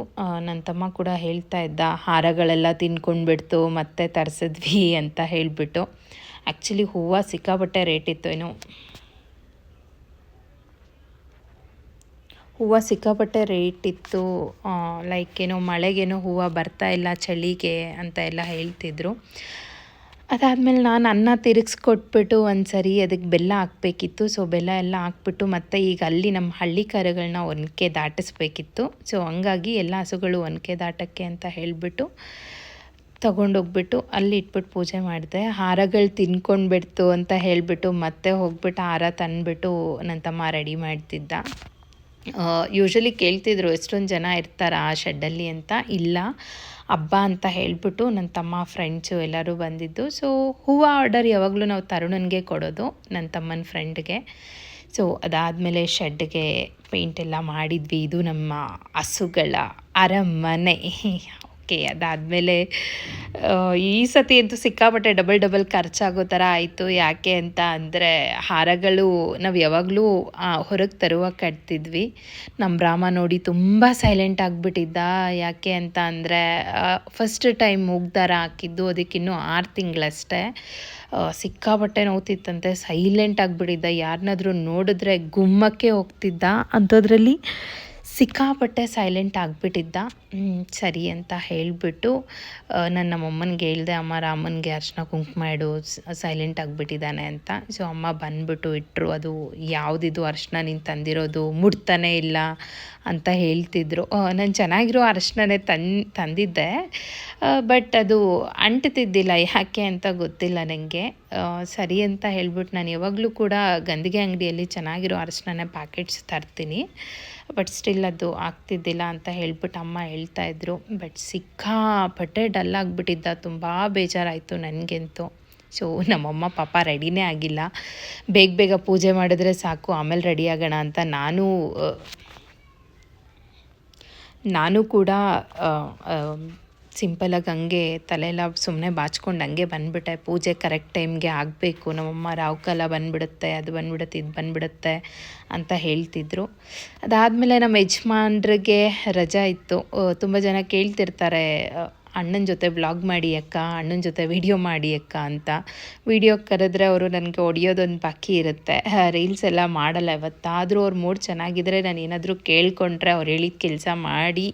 Speaker 2: ನನ್ನ ತಮ್ಮ ಕೂಡ ಹೇಳ್ತಾ ಇದ್ದ, ಹಾರಗಳೆಲ್ಲ ತಿನ್ಕೊಂಡ್ಬಿಡ್ತು, ಮತ್ತೆ ತರಿಸಿದ್ವಿ ಅಂತ ಹೇಳಿಬಿಟ್ಟು. ಆ್ಯಕ್ಚುಲಿ ಹೂವು ಸಿಕ್ಕಾಬಟ್ಟೆ ರೇಟ್ ಇತ್ತು ಏನು ಹೂವು ಸಿಕ್ಕಾಪಟ್ಟೆ ರೇಟ್ ಇತ್ತು. ಲೈಕ್ ಏನೋ ಮಳೆಗೇನೋ ಹೂವು ಬರ್ತಾ ಇಲ್ಲ, ಚಳಿಗೆ ಅಂತ ಎಲ್ಲ ಹೇಳ್ತಿದ್ರು. ಅದಾದಮೇಲೆ ನಾನು ಅನ್ನ ತಿರುಗಿಸ್ಕೊಟ್ಬಿಟ್ಟು ಒಂದು ಸರಿ ಅದಕ್ಕೆ ಬೆಲ್ಲ ಹಾಕಬೇಕಿತ್ತು. ಸೊ ಬೆಲ್ಲ ಎಲ್ಲ ಹಾಕ್ಬಿಟ್ಟು ಮತ್ತು ಈಗ ಅಲ್ಲಿ ನಮ್ಮ ಹಳ್ಳಿ ಕರುಗಳನ್ನ ಒನಕೆ ದಾಟಿಸ್ಬೇಕಿತ್ತು. ಸೊ ಹಂಗಾಗಿ ಎಲ್ಲ ಹಸುಗಳು ಒನಕೆ ದಾಟಕ್ಕೆ ಅಂತ ಹೇಳಿಬಿಟ್ಟು ತೊಗೊಂಡೋಗ್ಬಿಟ್ಟು ಅಲ್ಲಿ ಇಟ್ಬಿಟ್ಟು ಪೂಜೆ ಮಾಡಿದೆ. ಹಾರಗಳು ತಿನ್ಕೊಂಡ್ಬಿಡ್ತು ಅಂತ ಹೇಳಿಬಿಟ್ಟು ಮತ್ತೆ ಹೋಗ್ಬಿಟ್ಟು ಹಾರ ತಂದುಬಿಟ್ಟು ನನ್ನ ತಮ್ಮ ರೆಡಿ ಮಾಡ್ತಿದ್ದ. ಯೂಶ್ವಲಿ ಕೇಳ್ತಿದ್ರು, ಎಷ್ಟೊಂದು ಜನ ಇರ್ತಾರ ಆ ಶೆಡ್ಡಲ್ಲಿ ಅಂತ? ಇಲ್ಲ. ಹಬ್ಬ ಅಂತ ಹೇಳಿಬಿಟ್ಟು ನನ್ನ ತಮ್ಮ ಫ್ರೆಂಡ್ಸು ಎಲ್ಲರೂ ಬಂದಿದ್ದು. ಸೊ ಹೂವು ಆರ್ಡರ್ ಯಾವಾಗಲೂ ನಾವು ತರುಣನಿಗೆ ಕೊಡೋದು ನನ್ನ ತಮ್ಮನ ಫ್ರೆಂಡ್ಗೆ ಸೊ ಅದಾದಮೇಲೆ ಶೆಡ್ಗೆ ಪೇಂಟ್ ಎಲ್ಲ ಮಾಡಿದ್ವಿ. ಇದು ನಮ್ಮ ಹಸುಗಳ ಅರಮನೆ. ಓಕೆ, ಅದಾದಮೇಲೆ ಈ ಸತಿ ಅಂತೂ ಸಿಕ್ಕಾಪಟ್ಟೆ ಡಬಲ್ ಡಬಲ್ ಖರ್ಚಾಗೋ ಥರ ಆಯಿತು. ಯಾಕೆ ಅಂತ ಅಂದರೆ, ಹಾರಗಳು ನಾವು ಯಾವಾಗಲೂ ಹೊರಗೆ ತರುವಾಗ ಕಟ್ತಿದ್ವಿ. ನಮ್ಮ ರಾಮ ನೋಡಿ ತುಂಬ ಸೈಲೆಂಟ್ ಆಗಿಬಿಟ್ಟಿದ್ದ. ಯಾಕೆ ಅಂತ ಅಂದರೆ ಫಸ್ಟ್ ಟೈಮ್ ಮೂಗ್ದಾರ ಹಾಕಿದ್ದು ಅದಕ್ಕಿನ್ನೂ ಆರು ತಿಂಗಳಷ್ಟೇ. ಸಿಕ್ಕಾಪಟ್ಟೆ ನೋವ್ತಿತ್ತಂತೆ. ಸೈಲೆಂಟ್ ಆಗಿಬಿಟ್ಟಿದ್ದ. ಯಾರನ್ನಾದರೂ ನೋಡಿದ್ರೆ ಗುಮ್ಮಕ್ಕೆ ಹೋಗ್ತಿದ್ದ. ಅಂಥದ್ರಲ್ಲಿ ಸಿಕ್ಕಾಪಟ್ಟೆ ಸೈಲೆಂಟ್ ಆಗಿಬಿಟ್ಟಿದ್ದ. ಸರಿ ಅಂತ ಹೇಳಿಬಿಟ್ಟು ನಾನು ನಮ್ಮಮ್ಮನಿಗೆ ಹೇಳಿದೆ, ಅಮ್ಮ, ರಾಮನಿಗೆ ಅರ್ಶಿನ ಕುಂಕುಮ ಇಡು ಸೈಲೆಂಟ್ ಆಗಿಬಿಟ್ಟಿದ್ದಾನೆ ಅಂತ. ಸೊ ಅಮ್ಮ ಬಂದುಬಿಟ್ಟು ಇಟ್ಟರು ಅದು ಯಾವುದಿದು ಅರ್ಶಿನ ನೀನು ತಂದಿರೋದು? ಮುಡ್ತಾನೆ ಇಲ್ಲ. ಅಂತ ಹೇಳ್ತಿದ್ರು. ನಾನು ಚೆನ್ನಾಗಿರೋ ಅರ್ಶಿನನೇ ತನ್, ತಂದಿದ್ದೆ. ಬಟ್ ಅದು ಅಂಟ್ತಿದ್ದಿಲ್ಲ, ಯಾಕೆ ಅಂತ ಗೊತ್ತಿಲ್ಲ ನನಗೆ ಸರಿ ಅಂತ ಹೇಳ್ಬಿಟ್ಟು ನಾನು ಯಾವಾಗಲೂ ಕೂಡ ಗಂದಿಗೆ ಅಂಗಡಿಯಲ್ಲಿ ಚೆನ್ನಾಗಿರೋ ಅರಶಿನ ಪ್ಯಾಕೆಟ್ಸ್ ತರ್ತೀನಿ. ಬಟ್ ಸ್ಟಿಲ್ ಅದು ಆಗ್ತಿದ್ದಿಲ್ಲ ಅಂತ ಹೇಳ್ಬಿಟ್ಟು ಅಮ್ಮ ಹೇಳ್ತಾ ಇದ್ರು. ಬಟ್ ಸಿಕ್ಕಾಪಟ್ಟೆ ಡಲ್ ಆಗಿಬಿಟ್ಟಿದ್ದ. ತುಂಬ ಬೇಜಾರಾಯಿತು ನನಗಂತೂ. ಸೊ, ನಮ್ಮಮ್ಮ ಪಾಪ ರೆಡಿನೇ ಆಗಿಲ್ಲ. ಬೇಗ ಬೇಗ ಪೂಜೆ ಮಾಡಿದ್ರೆ ಸಾಕು, ಆಮೇಲೆ ರೆಡಿ ಆಗೋಣ ಅಂತ ನಾನು ನಾನು ಕೂಡ ಸಿಂಪಲಾಗಿ ಹಂಗೆ ತಲೆಯೆಲ್ಲ ಸುಮ್ಮನೆ ಬಾಚ್ಕೊಂಡು ಹಂಗೆ ಬಂದುಬಿಟ್ಟೆ. ಪೂಜೆ ಕರೆಕ್ಟ್ ಟೈಮ್ಗೆ ಆಗಬೇಕು. ನಮ್ಮಮ್ಮ ರಾವ್ಕಾಲ ಬಂದುಬಿಡುತ್ತೆ, ಅದು ಬಂದುಬಿಡುತ್ತೆ, ಇದು ಬಂದುಬಿಡುತ್ತೆ ಅಂತ ಹೇಳ್ತಿದ್ರು. ಅದಾದಮೇಲೆ ನಮ್ಮ ಯಜಮಾನ್ರಿಗೆ ರಜಾ ಇತ್ತು. ತುಂಬ ಜನ ಕೇಳ್ತಿರ್ತಾರೆ ಅಣ್ಣನ ಜೊತೆ ವ್ಲಾಗ್ ಮಾಡಿ ಅಕ್ಕ, ಅಣ್ಣನ ಜೊತೆ ವಿಡಿಯೋ ಮಾಡಿ ಅಕ್ಕ ಅಂತ. ವಿಡಿಯೋ ಕರೆದ್ರೆ ಅವರು ನನಗೆ ಹೊಡಿಯೋದೊಂದು ಬಾಕಿ ಇರುತ್ತೆ. ರೀಲ್ಸ್ ಎಲ್ಲ ಮಾಡಲ್ಲ. ಇವತ್ತಾದರೂ ಅವ್ರ ಮೂಡ್ ಚೆನ್ನಾಗಿದ್ರೆ ನಾನು ಏನಾದರೂ ಕೇಳ್ಕೊಂಡ್ರೆ ಅವ್ರು ಹೇಳಿದ ಕೆಲಸ ಮಾಡಿ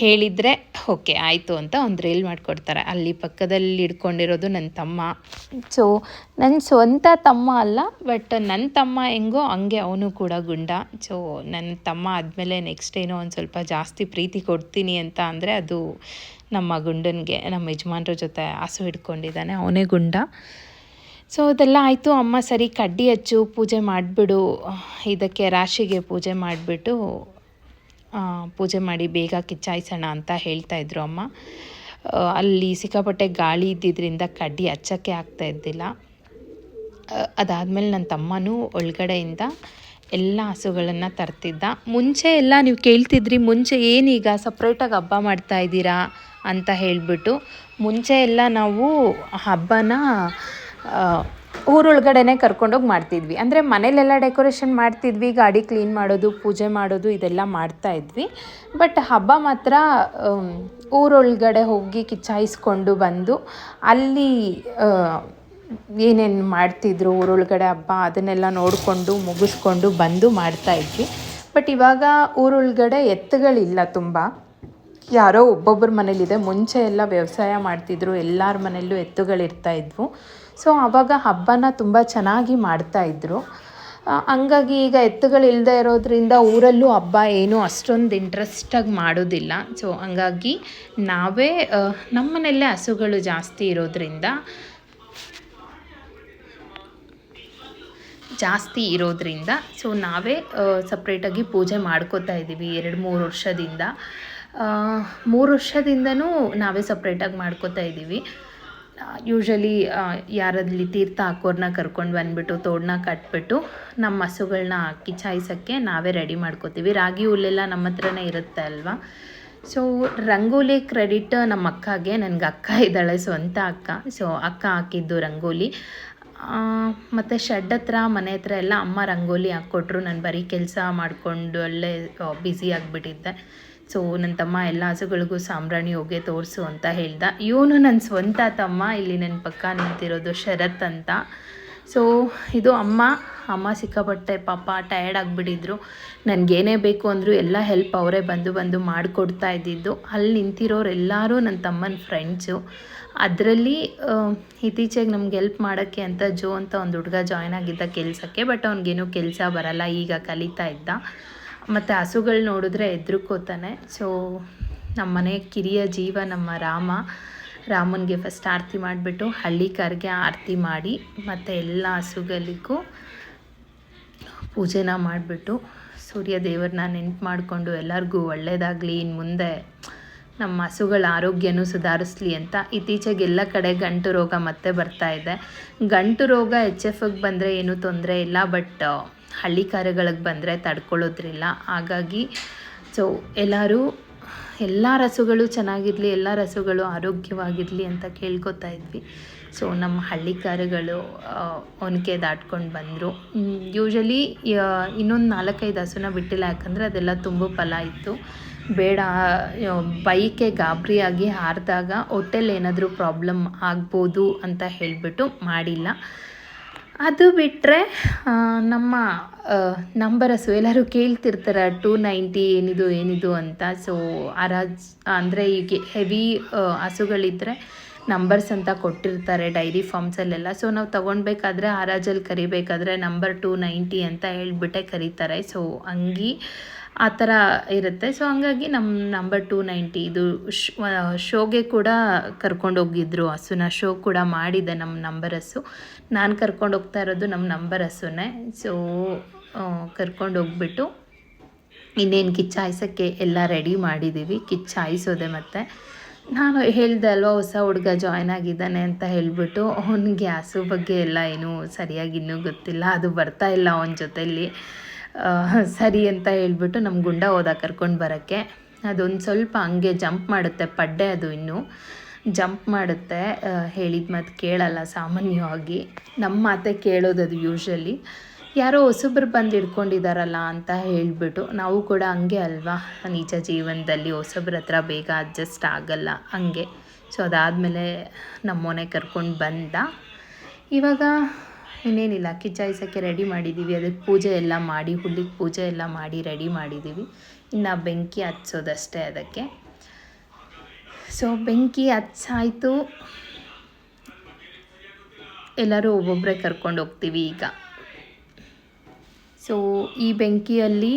Speaker 2: ಹೇಳಿದರೆ, ಓಕೆ, ಆಯಿತು ಅಂತ ಒಂದು ರೀಲ್ ಮಾಡಿಕೊಡ್ತಾರೆ. ಅಲ್ಲಿ ಪಕ್ಕದಲ್ಲಿ ಹಿಡ್ಕೊಂಡಿರೋದು ನನ್ನ ತಮ್ಮ. ಸೊ ನನ್ನ ಸ್ವಂತ ತಮ್ಮ ಅಲ್ಲ ಬಟ್ ನನ್ನ ತಮ್ಮ ಹೆಂಗೋ ಹಂಗೆ ಅವನು ಕೂಡ ಗುಂಡ. ಸೊ ನನ್ನ ತಮ್ಮ ಆದಮೇಲೆ ನೆಕ್ಸ್ಟ್ ಏನೋ ಒಂದು ಸ್ವಲ್ಪ ಜಾಸ್ತಿ ಪ್ರೀತಿ ಕೊಡ್ತೀನಿ ಅಂತ ಅಂದರೆ ಅದು ನಮ್ಮ ಗುಂಡನಿಗೆ, ನಮ್ಮ ಯಜಮಾನ್ರ ಜೊತೆ ಹಸು ಹಿಡ್ಕೊಂಡಿದ್ದಾನೆ, ಅವನೇ ಗುಂಡ. ಸೊ ಅದೆಲ್ಲ ಆಯಿತು. ಅಮ್ಮ ಸರಿ ಕಡ್ಡಿ ಹಚ್ಚು, ಪೂಜೆ ಮಾಡಿಬಿಡು. ಇದಕ್ಕೆ ರಾಶಿಗೆ ಪೂಜೆ ಮಾಡಿಬಿಟ್ಟು ಪೂಜೆ ಮಾಡಿ ಬೇಗ ಕಿಚ್ಚಾಯಿಸೋಣ ಅಂತ ಹೇಳ್ತಾಯಿದ್ರು ಅಮ್ಮ. ಅಲ್ಲಿ ಸಿಕ್ಕಾಪಟ್ಟೆ ಗಾಳಿ ಇದ್ದಿದ್ದರಿಂದ ಕಡ್ಡಿ ಹಚ್ಚಕ್ಕೆ ಆಗ್ತಾ ಇದ್ದಿಲ್ಲ. ಅದಾದಮೇಲೆ ನನ್ನ ತಮ್ಮನೂ ಒಳಗಡೆಯಿಂದ ಎಲ್ಲ ಹಸುಗಳನ್ನು ತರ್ತಿದ್ದ. ಮುಂಚೆ ಎಲ್ಲ ನೀವು ಕೇಳ್ತಿದ್ರಿ, ಮುಂಚೆ ಏನೀಗ ಸಪ್ರೇಟಾಗಿ ಹಬ್ಬ ಮಾಡ್ತಾ ಇದ್ದೀರಾ ಅಂತ ಹೇಳಿಬಿಟ್ಟು, ಮುಂಚೆ ಎಲ್ಲ ನಾವು ಹಬ್ಬನ ಊರೊಳಗಡೆನೆ ಕರ್ಕೊಂಡೋಗಿ ಮಾಡ್ತಿದ್ವಿ. ಅಂದರೆ ಮನೇಲೆಲ್ಲ ಡೆಕೋರೇಷನ್ ಮಾಡ್ತಿದ್ವಿ, ಗಾಡಿ ಕ್ಲೀನ್ ಮಾಡೋದು, ಪೂಜೆ ಮಾಡೋದು ಇದೆಲ್ಲ ಮಾಡ್ತಾ ಇದ್ವಿ. ಬಟ್ ಹಬ್ಬ ಮಾತ್ರ ಊರೊಳಗಡೆ ಹೋಗಿ ಕಿಚ್ಚಾಯಿಸ್ಕೊಂಡು ಬಂದು, ಅಲ್ಲಿ ಏನೇನು ಮಾಡ್ತಿದ್ರು, ಊರೊಳಗಡೆ ಹಬ್ಬ ಅದನ್ನೆಲ್ಲ ನೋಡಿಕೊಂಡು, ಮುಗಿಸ್ಕೊಂಡು ಬಂದು ಮಾಡ್ತಾಯಿದ್ವಿ ಬಟ್ ಇವಾಗ ಊರೊಳಗಡೆ ಎತ್ತುಗಳಿಲ್ಲ ತುಂಬ. ಯಾರೋ ಒಬ್ಬೊಬ್ಬರ ಮನೇಲಿದೆ. ಮುಂಚೆ ಎಲ್ಲ ವ್ಯವಸಾಯ ಮಾಡ್ತಿದ್ರು, ಎಲ್ಲರ ಮನೆಯಲ್ಲೂ ಎತ್ತುಗಳಿರ್ತಾ ಇದ್ವು. ಸೊ ಆವಾಗ ಹಬ್ಬನ ತುಂಬ ಚೆನ್ನಾಗಿ ಮಾಡ್ತಾಯಿದ್ರು ಹಂಗಾಗಿ ಈಗ ಎತ್ತುಗಳು ಇಲ್ಲದೆ ಇರೋದ್ರಿಂದ ಊರಲ್ಲೂ ಹಬ್ಬ ಏನು ಅಷ್ಟೊಂದು ಇಂಟ್ರೆಸ್ಟಾಗಿ ಮಾಡೋದಿಲ್ಲ. ಸೊ ಹಂಗಾಗಿ ನಾವೇ ನಮ್ಮನೆಯಲ್ಲೇ ಹಸುಗಳು ಜಾಸ್ತಿ ಇರೋದ್ರಿಂದ ಜಾಸ್ತಿ ಇರೋದ್ರಿಂದ ಸೊ ನಾವೇ ಸಪ್ರೇಟಾಗಿ ಪೂಜೆ ಮಾಡ್ಕೋತಾ ಇದ್ದೀವಿ ಎರಡು ಮೂರು ವರ್ಷದಿಂದ. ಮೂರು ವರ್ಷದಿಂದನೂ ನಾವೇ ಸಪ್ರೇಟಾಗಿ ಮಾಡ್ಕೋತಾ ಇದ್ದೀವಿ. ಯೂಶ್ವಲಿ ಯಾರಲ್ಲಿ ತೀರ್ಥ ಹಾಕೋರನ್ನ ಕರ್ಕೊಂಡು ಬಂದುಬಿಟ್ಟು ತೋಡನ್ನ ಕಟ್ಬಿಟ್ಟು ನಮ್ಮ ಹಸುಗಳನ್ನ ಕಿಚಾಯಿಸೋಕ್ಕೆ ನಾವೇ ರೆಡಿ ಮಾಡ್ಕೋತೀವಿ. ರಾಗಿ ಹುಲ್ಲೆಲ್ಲ ನಮ್ಮ ಹತ್ರನೇ ಇರುತ್ತೆ ಅಲ್ವಾ? ಸೊ ರಂಗೋಲಿ ಕ್ರೆಡಿಟ್ ನಮ್ಮ ಅಕ್ಕಗೆ. ನನಗೆ ಅಕ್ಕ ಇದ್ದಾಳೆ, ಸ್ವಂತ ಅಕ್ಕ. ಸೊ ಅಕ್ಕ ಹಾಕಿದ್ದು ರಂಗೋಲಿ. ಮತ್ತು ಶೆಡ್ ಹತ್ರ, ಮನೆ ಹತ್ರ ಎಲ್ಲ ಅಮ್ಮ ರಂಗೋಲಿ ಹಾಕ್ಕೊಟ್ರು. ನಾನು ಬರೀ ಕೆಲಸ ಮಾಡಿಕೊಂಡು ಅಲ್ಲೇ ಬ್ಯುಸಿ ಆಗಿಬಿಟ್ಟಿದ್ದೆ. ಸೊ ನನ್ನ ತಮ್ಮ ಎಲ್ಲ ಹಸುಗಳಿಗೂ ಸಾಂಬ್ರಾಣಿ ಹೋಗಿ ತೋರಿಸು ಅಂತ ಹೇಳ್ದ. ಇವನು ನನ್ನ ಸ್ವಂತ ತಮ್ಮ, ಇಲ್ಲಿ ನನ್ನ ಪಕ್ಕ ನಿಂತಿರೋದು ಶರತ್ ಅಂತ. ಸೊ, ಇದು ಅಮ್ಮ ಅಮ್ಮ ಸಿಕ್ಕಾಪಟ್ಟೆ ಪಾಪ ಟಯರ್ಡ್ ಆಗಿಬಿಟ್ಟಿದ್ರು. ನನಗೇನೇ ಬೇಕು ಅಂದರೂ ಎಲ್ಲ ಹೆಲ್ಪ್ ಅವರೇ ಬಂದು ಬಂದು ಮಾಡಿಕೊಡ್ತಾ ಇದ್ದಿದ್ದು. ಅಲ್ಲಿ ನಿಂತಿರೋರೆಲ್ಲರೂ ನನ್ನ ತಮ್ಮನ ಫ್ರೆಂಡ್ಸು ಅದರಲ್ಲಿ ಇತ್ತೀಚೆಗೆ ನಮ್ಗೆ ಹೆಲ್ಪ್ ಮಾಡೋಕ್ಕೆ ಅಂತ ಜೋ ಅಂತ ಒಂದು ಹುಡುಗ ಜಾಯ್ನ್ ಆಗಿದ್ದ ಕೆಲಸಕ್ಕೆ ಬಟ್ ಅವ್ನಿಗೇನೂ ಕೆಲಸ ಬರಲ್ಲ, ಈಗ ಕಲಿತಾ ಇದ್ದ. ಮತ್ತು ಹಸುಗಳು ನೋಡಿದ್ರೆ ಹೆದ್ರುಕೋತಾನೆ. ಸೊ ನಮ್ಮ ಮನೆ ಕಿರಿಯ ಜೀವ ನಮ್ಮ ರಾಮ. ರಾಮನಿಗೆ ಫಸ್ಟ್ ಆರತಿ ಮಾಡಿಬಿಟ್ಟು ಹಳ್ಳಿ ಕಾರ್ಗೆ ಆರತಿ ಮಾಡಿ ಮತ್ತು ಎಲ್ಲ ಹಸುಗಳಿಗೂ ಪೂಜೆನ ಮಾಡಿಬಿಟ್ಟು ಸೂರ್ಯ ದೇವ್ರನ್ನ ನೆನ್ಪು ಮಾಡಿಕೊಂಡು ಎಲ್ಲರಿಗೂ ಒಳ್ಳೆಯದಾಗಲಿ ಇನ್ನು ಮುಂದೆ ನಮ್ಮ ಹಸುಗಳ ಆರೋಗ್ಯನೂ ಸುಧಾರಿಸ್ಲಿ ಅಂತ ಇತ್ತೀಚೆಗೆ ಎಲ್ಲ ಕಡೆ ಗಂಟು ರೋಗ ಮತ್ತೆ ಬರ್ತಾ ಇದೆ. ಗಂಟು ರೋಗ ಎಚ್ ಎಫ್ ಬಂದರೆ ಏನೂ ತೊಂದರೆ ಇಲ್ಲ ಬಟ್ ಹಳ್ಳಿ ಕಾರ್ಯಗಳಿಗೆ ಬಂದರೆ ತಡ್ಕೊಳ್ಳೋದ್ರಿಲ್ಲ. ಹಾಗಾಗಿ ಸೊ ಎಲ್ಲರೂ, ಎಲ್ಲ ರಸುಗಳು ಚೆನ್ನಾಗಿರಲಿ, ಎಲ್ಲ ರಸುಗಳು ಆರೋಗ್ಯವಾಗಿರಲಿ ಅಂತ ಕೇಳ್ಕೊತಾ ಇದ್ವಿ. ಸೊ ನಮ್ಮ ಹಳ್ಳಿ ಕಾರ್ಯಗಳು ಒನಕೆ ದಾಟ್ಕೊಂಡು ಬಂದರು. ಯೂಶಲಿ ಇನ್ನೊಂದು ನಾಲ್ಕೈದು ಹಸುನ ಬಿಟ್ಟಿಲ್ಲ. ಯಾಕಂದರೆ ಅದೆಲ್ಲ ತುಂಬ ಫಲ ಇತ್ತು. ಬೇಡ ಬೈಕೆ ಗಾಬರಿಯಾಗಿ ಹಾರಿದಾಗ ಹೊಟ್ಟೆಲಿ ಏನಾದರೂ ಪ್ರಾಬ್ಲಮ್ ಆಗ್ಬೋದು ಅಂತ ಹೇಳಿಬಿಟ್ಟು ಮಾಡಿಲ್ಲ. ಅದು ಬಿಟ್ಟರೆ ನಮ್ಮ ನಂಬರಸು ಎಲ್ಲರೂ ಕೇಳ್ತಿರ್ತಾರೆ ಟೂ ನೈಂಟಿ ಏನಿದು ಏನಿದು ಅಂತ. ಸೊ ಹರಾಜ್ ಅಂದರೆ ಈಗ ಹೆವಿ ಹಸುಗಳಿದ್ದರೆ ನಂಬರ್ಸ್ ಅಂತ ಕೊಟ್ಟಿರ್ತಾರೆ ಡೈರಿ ಫಾರ್ಮ್ಸಲ್ಲೆಲ್ಲ ಸೊ ನಾವು ತೊಗೊಳ್ಬೇಕಾದ್ರೆ ಹರಾಜಲ್ಲಿ ಕರಿಬೇಕಾದ್ರೆ ನಂಬರ್ ಟೂ ನೈಂಟಿ ಅಂತ ಹೇಳಿಬಿಟ್ಟೆ ಕರೀತಾರೆ. ಸೊ ಅಂಗಿ ಆ ಥರ ಇರುತ್ತೆ. ಸೊ ಹಂಗಾಗಿ ನಮ್ಮ ನಂಬರ್ ಟೂ ನೈಂಟಿ ಇದು ಶೋಗೆ ಕೂಡ ಕರ್ಕೊಂಡೋಗಿದ್ರು, ಹಸುನ ಶೋ ಕೂಡ ಮಾಡಿದೆ ನಮ್ಮ ನಂಬರಸ್ಸು ನಾನು ಕರ್ಕೊಂಡು ಹೋಗ್ತಾ ಇರೋದು ನಮ್ಮ ನಂಬರ್ ಹಸುನೇ. ಸೊ ಕರ್ಕೊಂಡು ಹೋಗ್ಬಿಟ್ಟು ಇನ್ನೇನು ಕಿಚ್ಚಾಯಿಸೋಕ್ಕೆ ಎಲ್ಲ ರೆಡಿ ಮಾಡಿದ್ದೀವಿ ಕಿಚ್ಚಾಯಿಸೋದೆ ಮತ್ತೆ. ನಾನು ಹೇಳಿದೆ ಅಲ್ವಾ, ಹೊಸ ಹುಡುಗ ಜಾಯ್ನ್ ಆಗಿದ್ದಾನೆ ಅಂತ ಹೇಳಿಬಿಟ್ಟು ಅವನಿಗೆ ಗ್ಯಾಸು ಬಗ್ಗೆ ಎಲ್ಲ ಏನೂ ಸರಿಯಾಗಿ ಇನ್ನೂ ಗೊತ್ತಿಲ್ಲ. ಅದು ಬರ್ತಾ ಇಲ್ಲ ಅವನ ಜೊತೆಯಲ್ಲಿ ಸರಿ ಅಂತ ಹೇಳಿಬಿಟ್ಟು ನಮ್ಮ ಗುಂಡ ಹೋದ ಕರ್ಕೊಂಡು ಬರೋಕ್ಕೆ. ಅದೊಂದು ಸ್ವಲ್ಪ ಹಂಗೆ ಜಂಪ್ ಮಾಡುತ್ತೆ ಪಡ್ಡೆ ಅದು ಇನ್ನೂ. ಜಂಪ್ ಮಾಡುತ್ತೆ. ಹೇಳಿದ ಮಾತು ಕೇಳಲ್ಲ ಸಾಮಾನ್ಯವಾಗಿ. ನಮ್ಮ ಮಾತೆ ಕೇಳೋದು ಅದು ಯೂಶ್ವಲಿ ಯಾರೋ ಹೊಸಬ್ರು ಬಂದು ಹಿಡ್ಕೊಂಡಿದ್ದಾರಲ್ಲ ಅಂತ ಹೇಳಿಬಿಟ್ಟು ನಾವು ಕೂಡ ಹಂಗೆ ಅಲ್ವಾ? ನಿಜ ಜೀವನದಲ್ಲಿ ಹೊಸಬ್ರ ಹತ್ರ ಬೇಗ ಅಡ್ಜಸ್ಟ್ ಆಗಲ್ಲ ಹಂಗೆ. ಸೊ ಅದಾದಮೇಲೆ ನಮ್ಮನೆ ಕರ್ಕೊಂಡು ಬಂದ. ಇವಾಗ ಇನ್ನೇನಿಲ್ಲ ಕಿಚ್ಚಾಯಿಸೋಕ್ಕೆ ರೆಡಿ ಮಾಡಿದ್ದೀವಿ ಅದಕ್ಕೆ ಪೂಜೆ ಎಲ್ಲ ಮಾಡಿ, ಹುಲ್ಲಿಗೆ ಪೂಜೆ ಎಲ್ಲ ಮಾಡಿ ರೆಡಿ ಮಾಡಿದ್ದೀವಿ ಇನ್ನು ಬೆಂಕಿ ಹಚ್ಚೋದಷ್ಟೇ ಅದಕ್ಕೆ. ಸೊ ಬೆಂಕಿ ಹಚ್ಚಾಯಿತು. ಎಲ್ಲರೂ ಒಬ್ಬೊಬ್ಬರೇ ಕರ್ಕೊಂಡು ಹೋಗ್ತೀವಿ ಈಗ. ಸೊ ಈ ಬೆಂಕಿಯಲ್ಲಿ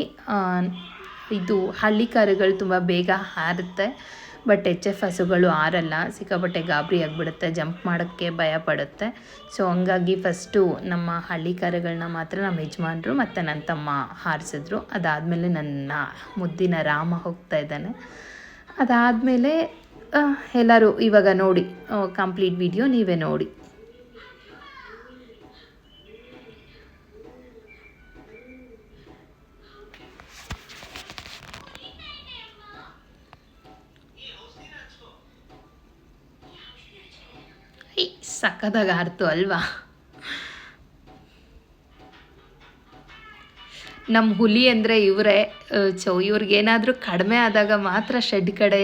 Speaker 2: ಇದು ಹಳ್ಳಿ ಕಾರುಗಳು ತುಂಬ ಬೇಗ ಹಾರುತ್ತೆ. ಬಟ್ ಎಚ್ ಎಫ್ ಹಸುಗಳು ಹಾರಲ್ಲ. ಸಿಕ್ಕಾಪಟ್ಟೆ ಗಾಬರಿ ಆಗಿಬಿಡುತ್ತೆ. ಜಂಪ್ ಮಾಡೋಕ್ಕೆ ಭಯ ಪಡುತ್ತೆ. ಸೊ ಹಂಗಾಗಿ ಫಸ್ಟು ನಮ್ಮ ಹಳ್ಳಿ ಕಾರುಗಳನ್ನ ಮಾತ್ರ ನಮ್ಮ ಯಜಮಾನರು ಮತ್ತು ನನ್ನ ತಮ್ಮ ಹಾರಿಸಿದ್ರು. ಅದಾದಮೇಲೆ ನನ್ನ ಮುದ್ದಿನ ರಾಮ ಹೋಗ್ತಾ ಇದ್ದಾನೆ. ಅದಾದಮೇಲೆ ಎಲ್ಲರೂ ಇವಾಗ ನೋಡಿ. ಕಂಪ್ಲೀಟ್ ವಿಡಿಯೋ ನೀವೇ ನೋಡಿ. ಸಕ್ಕದಾಗ ಹಾರ್ತು ಅಲ್ವಾ? ನಮ್ಮ ಹುಲಿ ಅಂದರೆ ಇವರೇ ಸೊ ಇವ್ರಿಗೇನಾದರೂ ಕಡಿಮೆ ಆದಾಗ ಮಾತ್ರ ಶೆಡ್ ಕಡೆ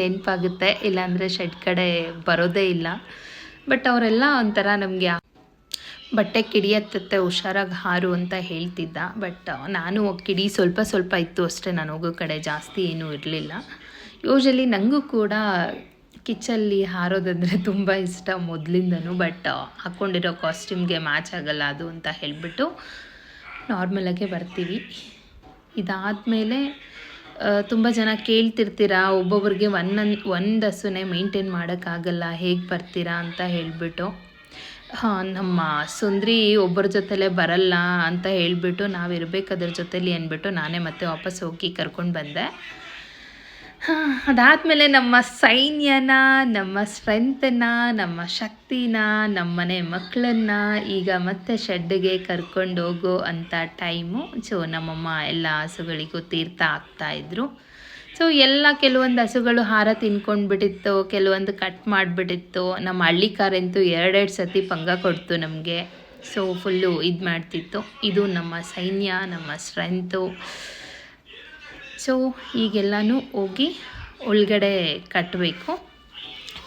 Speaker 2: ನೆನಪಾಗುತ್ತೆ, ಇಲ್ಲಾಂದರೆ ಶೆಡ್ ಕಡೆ ಬರೋದೇ ಇಲ್ಲ. ಬಟ್ ಅವರೆಲ್ಲ ಒಂಥರ ನಮಗೆ ಬಟ್ಟೆ ಕಿಡಿಯತ್ತತ್ತೆ ಹುಷಾರಾಗಿ ಹಾರು ಅಂತ ಹೇಳ್ತಿದ್ದ. ಬಟ್ ನಾನು ಕಿಡಿ ಸ್ವಲ್ಪ ಸ್ವಲ್ಪ ಇತ್ತು ಅಷ್ಟೇ, ನಾನು ಹೋಗೋ ಕಡೆ ಜಾಸ್ತಿ ಏನೂ ಇರಲಿಲ್ಲ. ಯೂಶಲಿ ನನಗೂ ಕೂಡ ಕಿಚ್ಚಲ್ಲಿ ಹಾರೋದಂದರೆ ತುಂಬ ಇಷ್ಟ ಮೊದಲಿಂದನೂ. ಬಟ್ ಹಾಕ್ಕೊಂಡಿರೋ ಕಾಸ್ಟ್ಯೂಮ್ಗೆ ಮ್ಯಾಚ್ ಆಗಲ್ಲ ಅದು ಅಂತ ಹೇಳಿಬಿಟ್ಟು ನಾರ್ಮಲಾಗೆ ಬರ್ತೀವಿ. ಇದಾದಮೇಲೆ ತುಂಬ ಜನ ಕೇಳ್ತಿರ್ತೀರಾ, ಒಬ್ಬೊಬ್ರಿಗೆ ಒಂದೊಂದು ಒಂದು ಹಸುನೇ ಮೇಂಟೈನ್ ಮಾಡೋಕ್ಕಾಗಲ್ಲ, ಹೇಗೆ ಬರ್ತೀರಾ ಅಂತ ಹೇಳಿಬಿಟ್ಟು. ಹಾಂ, ನಮ್ಮ ಸುಂದ್ರಿ ಒಬ್ಬರ ಜೊತೆಲೇ ಬರಲ್ಲ ಅಂತ ಹೇಳಿಬಿಟ್ಟು ನಾವು ಇರಬೇಕು ಅದ್ರ ಜೊತೇಲಿ ಅಂದ್ಬಿಟ್ಟು ನಾನೇ ಮತ್ತೆ ವಾಪಸ್ ಹೋಗಿ ಕರ್ಕೊಂಡು ಬಂದೆ. ಅದಾದಮೇಲೆ ನಮ್ಮ ಸೈನ್ಯನ, ನಮ್ಮ ಸ್ಟ್ರೆಂತನ್ನ ನಮ್ಮ ಶಕ್ತಿನ ನಮ್ಮನೆ ಮಕ್ಕಳನ್ನ ಈಗ ಮತ್ತೆ ಶೆಡ್ಗೆ ಕರ್ಕೊಂಡು ಹೋಗೋ ಅಂಥ ಟೈಮು. ಸೊ ನಮ್ಮಮ್ಮ ಎಲ್ಲ ಹಸುಗಳಿಗೂ ತೀರ್ಥ ಆಗ್ತಾಯಿದ್ರು ಸೊ ಎಲ್ಲ ಕೆಲವೊಂದು ಹಸುಗಳು ಹಾರ ತಿನ್ಕೊಂಡ್ಬಿಟ್ಟಿತ್ತು, ಕೆಲವೊಂದು ಕಟ್ ಮಾಡಿಬಿಟ್ಟಿತ್ತು. ನಮ್ಮ ಹಳ್ಳಿ ಕಾರಂತೂ ಎರಡೆರಡು ಸತಿ ಪಂಗ ಕೊಡ್ತು ನಮಗೆ. ಸೊ ಫುಲ್ಲು ಇದು ಮಾಡ್ತಿತ್ತು. ಇದು ನಮ್ಮ ಸೈನ್ಯ, ನಮ್ಮ ಸ್ಟ್ರೆಂತು ಸೊ, ಈಗೆಲ್ಲನೂ ಹೋಗಿ ಒಳಗಡೆ ಕಟ್ಟಬೇಕು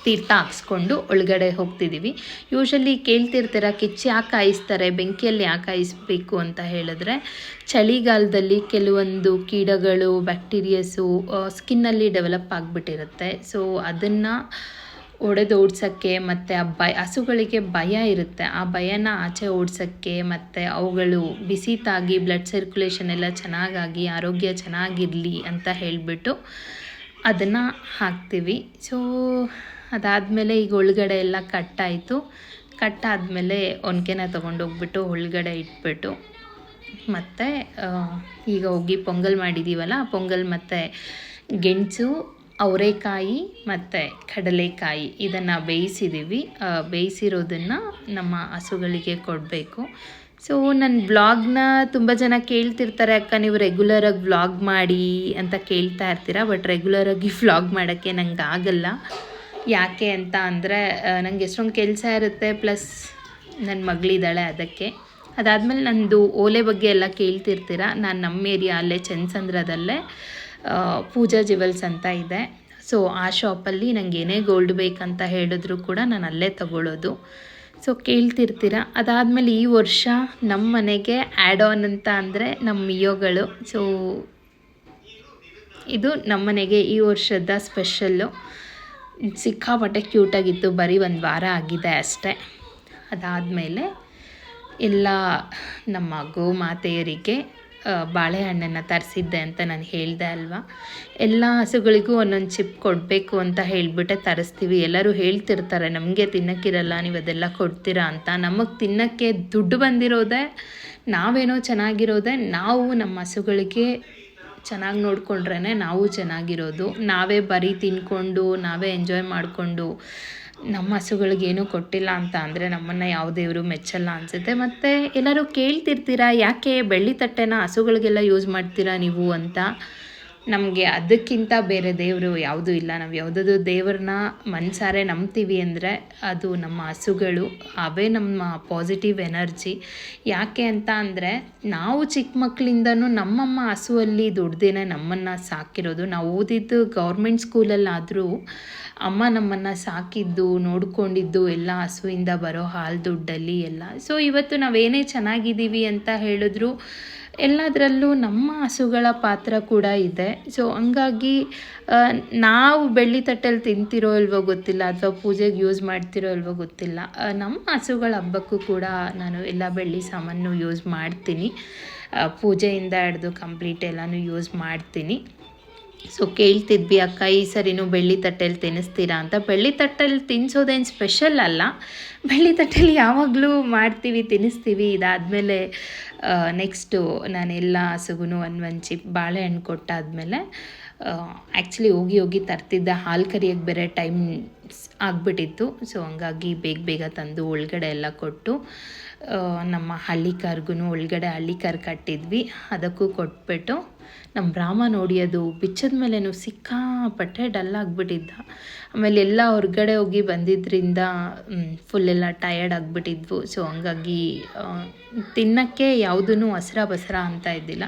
Speaker 2: ತೀರ್ಥ ಹಾಕ್ಸ್ಕೊಂಡು ಒಳಗಡೆ ಹೋಗ್ತಿದ್ದೀವಿ ಯೂಶಲಿ ಕೇಳ್ತಿರ್ತೀರ, ಕಿಚ್ಚು ಯಾಕೆ ಕಾಯಿಸ್ತಾರೆ, ಬೆಂಕಿಯಲ್ಲಿ ಯಾಕೆ ಕಾಯಿಸ್ಬೇಕು ಅಂತ ಹೇಳಿದ್ರೆ, ಚಳಿಗಾಲದಲ್ಲಿ ಕೆಲವೊಂದು ಕೀಡಗಳು ಬ್ಯಾಕ್ಟೀರಿಯಸ್ಸು ಸ್ಕಿನ್ನಲ್ಲಿ ಡೆವಲಪ್ ಆಗಿಬಿಟ್ಟಿರುತ್ತೆ. ಸೊ ಅದನ್ನು ಒಡೆದು ಓಡ್ಸೋಕ್ಕೆ ಮತ್ತು ಆ ಭಯ ಹಸುಗಳಿಗೆ ಭಯ ಇರುತ್ತೆ. ಆ ಭಯನ ಆಚೆ ಓಡ್ಸೋಕ್ಕೆ ಮತ್ತು ಅವುಗಳು ಬಿಸಿ ತಾಗಿ ಬ್ಲಡ್ ಸರ್ಕ್ಯುಲೇಷನ್ ಎಲ್ಲ ಚೆನ್ನಾಗಾಗಿ, ಆರೋಗ್ಯ ಚೆನ್ನಾಗಿರಲಿ ಅಂತ ಹೇಳಿಬಿಟ್ಟು ಅದನ್ನು ಹಾಕ್ತೀವಿ. ಸೊ ಅದಾದಮೇಲೆ ಈಗ ಒಳಗಡೆ ಎಲ್ಲ ಕಟ್ಟಾಯಿತು. ಕಟ್ಟಾದಮೇಲೆ ಒನಕೆನ ತೊಗೊಂಡೋಗ್ಬಿಟ್ಟು ಒಳಗಡೆ ಇಟ್ಬಿಟ್ಟು ಮತ್ತು ಈಗ ಹೋಗಿ ಪೊಂಗಲ್ ಮಾಡಿದ್ದೀವಲ್ಲ ಪೊಂಗಲ್ ಮತ್ತು ಗೆಣಸು ಅವರೆಕಾಯಿ ಮತ್ತು ಕಡಲೆಕಾಯಿ ಇದನ್ನು ಬೇಯಿಸಿದ್ದೀವಿ ಬೇಯಿಸಿರೋದನ್ನು ನಮ್ಮ ಹಸುಗಳಿಗೆ ಕೊಡಬೇಕು. ಸೊ ನನ್ನ ಬ್ಲಾಗ್ನ ತುಂಬ ಜನ ಕೇಳ್ತಿರ್ತಾರೆ, ಅಕ್ಕ, ನೀವು ರೆಗ್ಯುಲರಾಗಿ ವ್ಲಾಗ್ ಮಾಡಿ ಅಂತ ಕೇಳ್ತಾ ಇರ್ತೀರ ಬಟ್ ರೆಗ್ಯುಲರಾಗಿ ವ್ಲಾಗ್ ಮಾಡೋಕ್ಕೆ ನಂಗೆ ಆಗಲ್ಲ. ಯಾಕೆ ಅಂತ ಅಂದರೆ ನನಗೆ ಎಷ್ಟೊಂದು ಕೆಲಸ ಇರುತ್ತೆ ಪ್ಲಸ್ ನನ್ನ ಮಗಳಿದ್ದಾಳೆ ಅದಕ್ಕೆ. ಅದಾದಮೇಲೆ ನಂದು ಓಲೆ ಬಗ್ಗೆ ಎಲ್ಲ ಕೇಳ್ತಿರ್ತೀರ, ನಾನು ನಮ್ಮ ಏರಿಯಾ ಅಲ್ಲೇ ಚನ್ಸಂದ್ರದಲ್ಲೇ ಪೂಜಾ ಜ್ಯುವೆಲ್ಸ್ ಅಂತ ಇದೆ. ಸೊ ಆ ಶಾಪಲ್ಲಿ ನನಗೆ ಏನೇ ಗೋಲ್ಡ್ ಬೇಕಂತ ಹೇಳಿದ್ರು ಕೂಡ ನಾನು ಅಲ್ಲೇ ತಗೊಳ್ಳೋದು ಸೊ ಕೇಳ್ತಿರ್ತೀರ? ಅದಾದಮೇಲೆ ಈ ವರ್ಷ ನಮ್ಮ ಮನೆಗೆ ಆ್ಯಡ್ ಆನ್ ಅಂತ ಅಂದರೆ ನಮ್ಮ ಮಿಯೋಗಳು. ಸೊ ಇದು ನಮ್ಮ ಮನೆಗೆ ಈ ವರ್ಷದ ಸ್ಪೆಷಲ್ಲು ಸಿಕ್ಕಾಪಟ್ಟೆ ಕ್ಯೂಟಾಗಿತ್ತು ಬರೀ ಒಂದು ವಾರ ಆಗಿದೆ ಅಷ್ಟೇ. ಅದಾದಮೇಲೆ ಎಲ್ಲ ನಮ್ಮ ಗೋಮಾತೆಯರಿಗೆ ಬಾಳೆಹಣ್ಣನ್ನು ತರಿಸಿದ್ದೆ ಅಂತ ನಾನು ಹೇಳಿದೆ ಅಲ್ವಾ? ಎಲ್ಲ ಹಸುಗಳಿಗೂ ಒಂದೊಂದು ಚಿಪ್ ಕೊಡಬೇಕು ಅಂತ ಹೇಳಿಬಿಟ್ಟೆ ತರಿಸ್ತೀವಿ. ಎಲ್ಲರೂ ಹೇಳ್ತಿರ್ತಾರೆ, ನಮಗೆ ತಿನ್ನಕ್ಕಿರಲ್ಲ, ನೀವು ಅದೆಲ್ಲ ಕೊಡ್ತೀರಾ? ಅಂತ. ನಮಗೆ ತಿನ್ನೋಕ್ಕೆ ದುಡ್ಡು ಬಂದಿರೋದೇ, ನಾವೇನೋ ಚೆನ್ನಾಗಿರೋದೆ, ನಾವು ನಮ್ಮ ಹಸುಗಳಿಗೆ ಚೆನ್ನಾಗಿ ನೋಡಿಕೊಂಡ್ರೇ ನಾವು ಚೆನ್ನಾಗಿರೋದು. ನಾವೇ ಬರೀ ತಿನ್ಕೊಂಡು, ನಾವೇ ಎಂಜಾಯ್ ಮಾಡಿಕೊಂಡು ನಮ್ಮ ಹಸುಗಳಿಗೇನು ಕೊಟ್ಟಿಲ್ಲ ಅಂತ ಅಂದರೆ ನಮ್ಮನ್ನು ಯಾವ ದೇವರು ಮೆಚ್ಚಲ್ಲ ಅನಿಸುತ್ತೆ. ಮತ್ತು ಎಲ್ಲರೂ ಕೇಳ್ತಿರ್ತೀರಾ, ಯಾಕೆ ಬೆಳ್ಳಿ ತಟ್ಟೆನ ಹಸುಗಳಿಗೆಲ್ಲ ಯೂಸ್ ಮಾಡ್ತೀರಾ ನೀವು ಅಂತ? ನಮಗೆ ಅದಕ್ಕಿಂತ ಬೇರೆ ದೇವರು ಯಾವುದೂ ಇಲ್ಲ. ನಾವು ಯಾವುದಾದ್ರು ದೇವ್ರನ್ನ ಮನಸಾರೆ ನಂಬ್ತೀವಿ ಅಂದರೆ ಅದು ನಮ್ಮ ಹಸುಗಳು, ಅವೇ ನಮ್ಮ ಪಾಸಿಟಿವ್ ಎನರ್ಜಿ ಯಾಕೆ ಅಂತ ಅಂದರೆ ನಾವು ಚಿಕ್ಕ ಮಕ್ಕಳಿಂದನೂ ನಮ್ಮಮ್ಮ ಹಸುವಲ್ಲಿ ದುಡ್ದೇನೆ ನಮ್ಮನ್ನು ಸಾಕಿರೋದು. ನಾವು ಓದಿದ್ದು ಗೌರ್ಮೆಂಟ್ ಸ್ಕೂಲಲ್ಲಾದರೂ ಅಮ್ಮ ನಮ್ಮನ್ನು ಸಾಕಿದ್ದು, ನೋಡ್ಕೊಂಡಿದ್ದು ಎಲ್ಲ ಹಸುವಿಂದ ಬರೋ ಹಾಲು ದುಡ್ಡಲ್ಲಿ ಎಲ್ಲ. ಸೊ ಇವತ್ತು ನಾವೇನೇ ಚೆನ್ನಾಗಿದ್ದೀವಿ ಅಂತ ಹೇಳಿದ್ರು ಎಲ್ಲದರಲ್ಲೂ ನಮ್ಮ ಹಸುಗಳ ಪಾತ್ರ ಕೂಡ ಇದೆ. ಸೊ ಹಂಗಾಗಿ ನಾವು ಬೆಳ್ಳಿ ತಟ್ಟೆಲಿ ತಿಂತಿರೋ ಇಲ್ವೋ ಗೊತ್ತಿಲ್ಲ, ಅಥವಾ ಪೂಜೆಗೆ ಯೂಸ್ ಮಾಡ್ತಿರೋ ಇಲ್ವೋ ಗೊತ್ತಿಲ್ಲ. ನಮ್ಮ ಹಸುಗಳ ಹಬ್ಬಕ್ಕೂ ಕೂಡ ನಾನು ಎಲ್ಲ ಬೆಳ್ಳಿ ಸಾಮಾನು ಯೂಸ್ ಮಾಡ್ತೀನಿ. ಪೂಜೆಯಿಂದ ಹಿಡ್ದು ಕಂಪ್ಲೀಟ್ ಎಲ್ಲನೂ ಯೂಸ್ ಮಾಡ್ತೀನಿ. ಸೊ ಕೇಳ್ತಿದ್ವಿ ಅಕ್ಕ ಈ ಸರಿನೂ ಬೆಳ್ಳಿ ತಟ್ಟೆಲಿ ತಿನ್ನಿಸ್ತೀರಾ ಅಂತ. ಬೆಳ್ಳಿ ತಟ್ಟೆಲಿ ತಿನ್ನಿಸೋದೇನು ಸ್ಪೆಷಲ್ ಅಲ್ಲ. ಬೆಳ್ಳಿ ತಟ್ಟೆಲಿ ಯಾವಾಗಲೂ ಮಾಡ್ತೀವಿ, ತಿನ್ನಿಸ್ತೀವಿ. ಇದಾದಮೇಲೆ ನೆಕ್ಸ್ಟು ನಾನು ಎಲ್ಲ ಹಸುಗೂ ಒಂದು ಒಂದು ಚಿಪ್ ಬಾಳೆಹಣ್ಣು ಕೊಟ್ಟಾದಮೇಲೆ ಆ್ಯಕ್ಚುಲಿ ಹೋಗಿ ಹೋಗಿ ತರ್ತಿದ್ದ ಹಾಲು ಕರಿಯೋಕ್ಕೆ ಬೇರೆ ಟೈಮ್ ಆಗಿಬಿಟ್ಟಿತ್ತು. ಸೊ ಹಂಗಾಗಿ ಬೇಗ ಬೇಗ ತಂದು ಒಳಗಡೆ ಎಲ್ಲ ಕೊಟ್ಟು ನಮ್ಮ ಹಳ್ಳಿಕಾರ್ಗು ಒಳಗಡೆ ಹಳ್ಳಿಕಾರ್ ಕಟ್ಟಿದ್ವಿ. ಅದಕ್ಕೂ ಕೊಟ್ಬಿಟ್ಟು ನಮ್ಮ ರಾಮ ನೋಡಿ ಅದು ಬಿಚ್ಚದ ಮೇಲೇನು ಸಿಕ್ಕಾಪಟ್ಟೆ ಡಲ್ ಆಗಿಬಿಟ್ಟಿದ್ದ. ಆಮೇಲೆ ಎಲ್ಲ ಹೊರಗಡೆ ಹೋಗಿ ಬಂದಿದ್ದರಿಂದ ಫುಲ್ ಎಲ್ಲ ಟಯರ್ಡ್ ಆಗಿಬಿಟ್ಟಿದ್ವು. ಸೊ ಹಂಗಾಗಿ ತಿನ್ನೋಕ್ಕೆ ಯಾವುದೂ ಹಸ್ರ ಬಸರ ಅಂತ ಇದ್ದಿಲ್ಲ.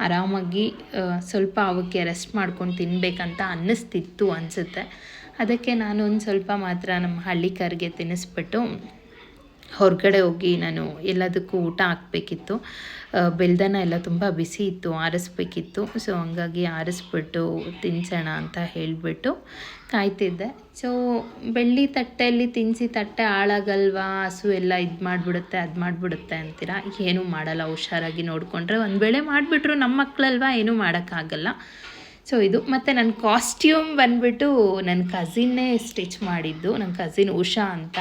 Speaker 2: ಆರಾಮಾಗಿ ಸ್ವಲ್ಪ ಅವಕ್ಕೆ ರೆಸ್ಟ್ ಮಾಡ್ಕೊಂಡು ತಿನ್ನಬೇಕಂತ ಅನ್ನಿಸ್ತಿತ್ತು ಅನಿಸುತ್ತೆ. ಅದಕ್ಕೆ ನಾನು ಒಂದು ಸ್ವಲ್ಪ ಮಾತ್ರ ನಮ್ಮ ಹಳ್ಳಿ ಕರ್ಗೆ ತಿನ್ನಿಸ್ಬಿಟ್ಟು ಹೊರಗಡೆ ಹೋಗಿ ನಾನು ಎಲ್ಲದಕ್ಕೂ ಊಟ ಹಾಕಬೇಕಿತ್ತು. ಬೆಲ್ದನ ಎಲ್ಲ ತುಂಬ ಬಿಸಿ ಇತ್ತು, ಆರಿಸ್ಬೇಕಿತ್ತು. ಸೊ ಹಂಗಾಗಿ ಆರಿಸ್ಬಿಟ್ಟು ತಿನ್ಸೋಣ ಅಂತ ಹೇಳಿಬಿಟ್ಟು ಕಾಯ್ತಿದ್ದೆ. ಸೊ ಬೆಳ್ಳಿ ತಟ್ಟೆಯಲ್ಲಿ ತಿನ್ನಿಸಿ ತಟ್ಟೆ ಹಾಳಾಗಲ್ವಾ, ಹಸು ಎಲ್ಲ ಇದು ಮಾಡಿಬಿಡುತ್ತೆ, ಅದು ಮಾಡಿಬಿಡುತ್ತೆ ಅಂತೀರಾ? ಏನೂ ಮಾಡಲ್ಲ, ಹುಷಾರಾಗಿ ನೋಡಿಕೊಂಡ್ರೆ ಒಂದು ವೇಳೆ ಮಾಡಿಬಿಟ್ರು ನಮ್ಮ ಮಕ್ಕಳಲ್ವಾ ಏನೂ ಮಾಡೋಕ್ಕಾಗಲ್ಲ. ಸೊ ಇದು ಮತ್ತು ನನ್ನ ಕಾಸ್ಟ್ಯೂಮ್ ಬಂದ್ಬಿಟ್ಟು ನನ್ನ ಕಸಿನ್ನೇ ಸ್ಟಿಚ್ ಮಾಡಿದ್ದು. ನನ್ನ ಕಸಿನ್ ಉಷಾ ಅಂತ.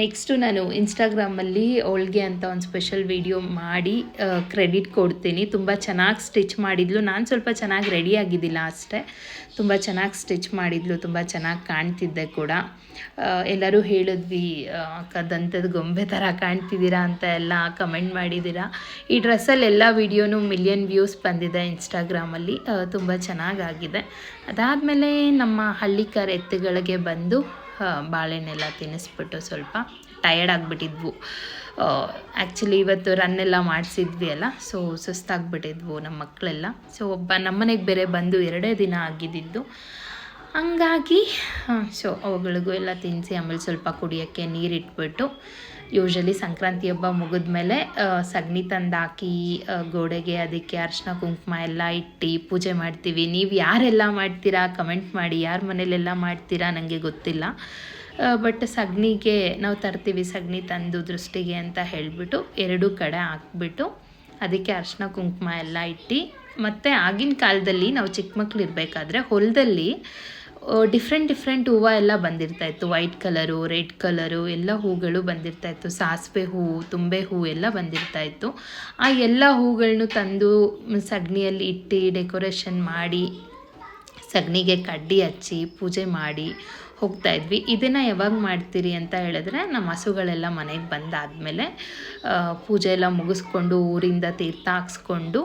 Speaker 2: ನೆಕ್ಸ್ಟು ನಾನು ಇನ್ಸ್ಟಾಗ್ರಾಮಲ್ಲಿ ಅವಳಿಗೆ ಅಂತ ಒಂದು ಸ್ಪೆಷಲ್ ವಿಡಿಯೋ ಮಾಡಿ ಕ್ರೆಡಿಟ್ ಕೊಡ್ತೀನಿ. ತುಂಬ ಚೆನ್ನಾಗಿ ಸ್ಟಿಚ್ ಮಾಡಿದ್ಲು. ನಾನು ಸ್ವಲ್ಪ ಚೆನ್ನಾಗಿ ರೆಡಿ ಆಗಿದ್ದಿಲ್ಲ ಅಷ್ಟೇ. ತುಂಬ ಚೆನ್ನಾಗಿ ಸ್ಟಿಚ್ ಮಾಡಿದ್ಲು, ತುಂಬ ಚೆನ್ನಾಗಿ ಕಾಣ್ತಿದ್ದೆ ಕೂಡ. ಎಲ್ಲರೂ ಹೇಳಿದ್ವಿ ಅಕ್ಕ ದಂತದ ಗೊಂಬೆ ಥರ ಕಾಣ್ತಿದ್ದೀರಾ ಅಂತ ಎಲ್ಲ ಕಮೆಂಟ್ ಮಾಡಿದ್ದೀರಾ. ಈ ಡ್ರೆಸ್ಸಲ್ಲಿ ಎಲ್ಲ ವಿಡಿಯೋನು ಮಿಲಿಯನ್ ವ್ಯೂಸ್ ಬಂದಿದೆ ಇನ್ಸ್ಟಾಗ್ರಾಮಲ್ಲಿ. ತುಂಬ ಚೆನ್ನಾಗಾಗಿದೆ. ಅದಾದಮೇಲೆ ನಮ್ಮ ಹಳ್ಳಿಕರ್ ಎತ್ತುಗಳಿಗೆ ಬಂದು ಬಾಳೆಹಣ್ಣೆಲ್ಲ ತಿನ್ನಿಸ್ಬಿಟ್ಟು ಸ್ವಲ್ಪ ಟಯರ್ಡ್ ಆಗಿಬಿಟ್ಟಿದ್ವು. ಆ್ಯಕ್ಚುಲಿ ಇವತ್ತು ರನ್ ಎಲ್ಲ ಮಾಡಿಸಿದ್ವಿ ಅಲ್ಲ ಸೊ ಸುಸ್ತಾಗ್ಬಿಟ್ಟಿದ್ವು ನಮ್ಮ ಮಕ್ಕಳೆಲ್ಲ ಸೊ ಒಬ್ಬ ನಮ್ಮನೆಗೆ ಬೇರೆ ಬಂದು ಎರಡೇ ದಿನ ಆಗಿದ್ದಿದ್ದು. ಹಂಗಾಗಿ ಸೊ ಅವುಗಳಿಗೂ ಎಲ್ಲ ತಿನ್ನಿಸಿ ಆಮೇಲೆ ಸ್ವಲ್ಪ ಕುಡಿಯೋಕ್ಕೆ ನೀರಿಟ್ಬಿಟ್ಟು ಯೂಶಲಿ ಸಂಕ್ರಾಂತಿ ಹಬ್ಬ ಮುಗಿದ ಮೇಲೆ ಸಗಣಿ ತಂದು ಹಾಕಿ ಗೋಡೆಗೆ ಅದಕ್ಕೆ ಅರ್ಶಿನ, ಕುಂಕುಮ ಎಲ್ಲ ಇಟ್ಟು ಪೂಜೆ ಮಾಡ್ತೀವಿ. ನೀವು ಯಾರೆಲ್ಲ ಮಾಡ್ತೀರಾ? ಕಮೆಂಟ್ ಮಾಡಿ. ಯಾರ ಮನೇಲೆಲ್ಲ ಮಾಡ್ತೀರಾ? ನನಗೆ ಗೊತ್ತಿಲ್ಲ. ಬಟ್ ಸಗಣಿಗೆ ನಾವು ತರ್ತೀವಿ ಸಗಣಿ ತಂದು ದೃಷ್ಟಿಗೆ ಅಂತ ಹೇಳಿಬಿಟ್ಟು ಎರಡೂ ಕಡೆ ಹಾಕ್ಬಿಟ್ಟು ಅದಕ್ಕೆ ಅರ್ಶಿನ, ಕುಂಕುಮ ಎಲ್ಲ ಇಟ್ಟು, ಮತ್ತು ಆಗಿನ ಕಾಲದಲ್ಲಿ ನಾವು ಚಿಕ್ಕ ಮಕ್ಕಳು ಇರಬೇಕಾದ್ರೆ ಹೊಲದಲ್ಲಿ ಡಿಫ್ರೆಂಟ್ ಡಿಫ್ರೆಂಟ್ ಹೂವು ಎಲ್ಲ ಬಂದಿರ್ತಾ ಇತ್ತು. ವೈಟ್ ಕಲರು ರೆಡ್ ಕಲರು ಎಲ್ಲ ಹೂಗಳು ಬಂದಿರ್ತಾ ಇತ್ತು. ಸಾಸಿವೆ ಹೂವು ತುಂಬೆ ಹೂವು ಎಲ್ಲ ಬಂದಿರ್ತಾ ಇತ್ತು. ಆ ಎಲ್ಲ ಹೂಗಳನ್ನು ತಂದು ಸಗಣಿಯಲ್ಲಿ ಇಟ್ಟು ಡೆಕೋರೇಷನ್ ಮಾಡಿ, ಸಗಣಿಗೆ ಕಡ್ಡಿ ಹಚ್ಚಿ, ಪೂಜೆ ಮಾಡಿ ಹೋಗ್ತಾ ಇದ್ವಿ. ಇದನ್ನು ಯಾವಾಗ ಮಾಡ್ತೀರಿ ಅಂತ ಹೇಳಿದ್ರೆ, ನಮ್ಮ ಹಸುಗಳೆಲ್ಲ ಮನೆಗೆ ಬಂದಾದಮೇಲೆ ಪೂಜೆ ಎಲ್ಲ ಮುಗಿಸ್ಕೊಂಡು ಊರಿಂದ ತೀರ್ಥ ಹಾಕ್ಸ್ಕೊಂಡು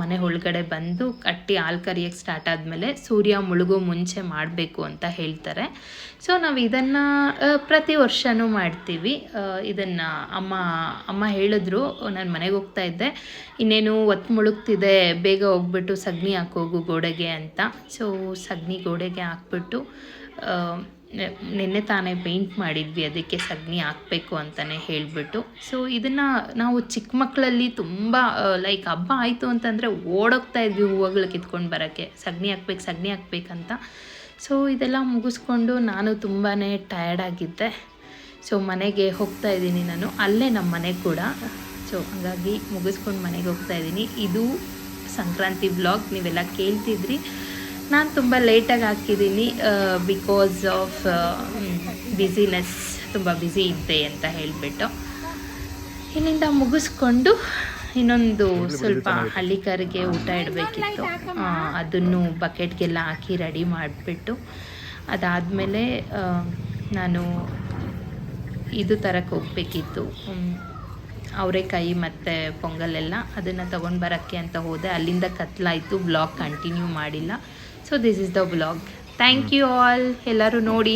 Speaker 2: ಮನೆ ಒಳಗಡೆ ಬಂದು ಕಟ್ಟಿ ಹಾಲು ಕರಿಯೋಕ್ಕೆ ಸ್ಟಾರ್ಟ್ ಆದಮೇಲೆ ಸೂರ್ಯ ಮುಳುಗೋ ಮುಂಚೆ ಮಾಡಬೇಕು ಅಂತ ಹೇಳ್ತಾರೆ. ಸೊ ನಾವು ಇದನ್ನು ಪ್ರತಿ ವರ್ಷವೂ ಮಾಡ್ತೀವಿ. ಇದನ್ನು ಅಮ್ಮ ಅಮ್ಮ ಹೇಳಿದ್ರು, ನಾನು ಮನೆಗೆ ಹೋಗ್ತಾ ಇದ್ದೆ. ಇನ್ನೇನು ಒತ್ತು ಮುಳುಗ್ತಿದೆ, ಬೇಗ ಹೋಗ್ಬಿಟ್ಟು ಸಗಣಿ ಹಾಕೋಗು ಗೋಡೆಗೆ ಅಂತ. ಸೊ ಸಗಣಿ ಗೋಡೆಗೆ ಹಾಕ್ಬಿಟ್ಟು ನಿನ್ನೆ ತಾನೇ ಪೇಂಟ್ ಮಾಡಿದ್ವಿ, ಅದಕ್ಕೆ ಸಗಣಿ ಹಾಕಬೇಕು ಅಂತಲೇ ಹೇಳಿಬಿಟ್ಟು. ಸೊ ಇದನ್ನು ನಾವು ಚಿಕ್ಕ ಮಕ್ಕಳಲ್ಲಿ ತುಂಬ ಲೈಕ್ ಹಬ್ಬ ಆಯಿತು ಅಂತಂದರೆ ಓಡೋಗ್ತಾ ಇದ್ವಿ ಹೂವುಗಳು ಕಿತ್ಕೊಂಡು ಬರೋಕ್ಕೆ. ಸಗಣಿ ಹಾಕ್ಬೇಕು, ಸಗಣಿ ಹಾಕ್ಬೇಕಂತ. ಸೊ ಇದೆಲ್ಲ ಮುಗಿಸ್ಕೊಂಡು ನಾನು ತುಂಬಾ ಟಯರ್ಡ್ ಆಗಿದ್ದೆ. ಸೊ ಮನೆಗೆ ಹೋಗ್ತಾ ಇದ್ದೀನಿ ನಾನು. ಅಲ್ಲೇ ನಮ್ಮ ಮನೆ ಕೂಡ. ಸೊ ಹಾಗಾಗಿ ಮುಗಿಸ್ಕೊಂಡು ಮನೆಗೆ ಹೋಗ್ತಾ ಇದ್ದೀನಿ. ಇದು ಸಂಕ್ರಾಂತಿ ಬ್ಲಾಗ್ ನೀವೆಲ್ಲ ಕೇಳ್ತಿದ್ರಿ. ನಾನು ತುಂಬ ಲೇಟಾಗಿ ಹಾಕಿದ್ದೀನಿ ಬಿಕಾಸ್ ಆಫ್ ಬ್ಯುಸಿನೆಸ್ ತುಂಬ ಬ್ಯುಸಿ ಇದ್ದೆ ಅಂತ ಹೇಳಿಬಿಟ್ಟು. ಇಲ್ಲಿಂದ ಮುಗಿಸ್ಕೊಂಡು ಇನ್ನೊಂದು ಸ್ವಲ್ಪ ಹಳ್ಳಿಕರಿಗೆ ಊಟ ಇಡಬೇಕಿತ್ತು. ಅದನ್ನು ಬಕೆಟ್ಗೆಲ್ಲ ಹಾಕಿ ರೆಡಿ ಮಾಡಿಬಿಟ್ಟು ಅದಾದಮೇಲೆ ನಾನು ಇದು ತರಕ್ಕೆ ಹೋಗಬೇಕಿತ್ತು. ಅವರೆಕಾಯಿ ಮತ್ತು ಪೊಂಗಲೆಲ್ಲ ಅದನ್ನು ತೊಗೊಂಡು ಬರೋಕ್ಕೆ ಅಂತ ಹೋದೆ. ಅಲ್ಲಿಂದ ಕತ್ಲಾಯಿತು ಬ್ಲಾಗ್ ಕಂಟಿನ್ಯೂ ಮಾಡಿಲ್ಲ. So this is the blog thank you all ಎಲ್ಲರೂ ನೋಡಿ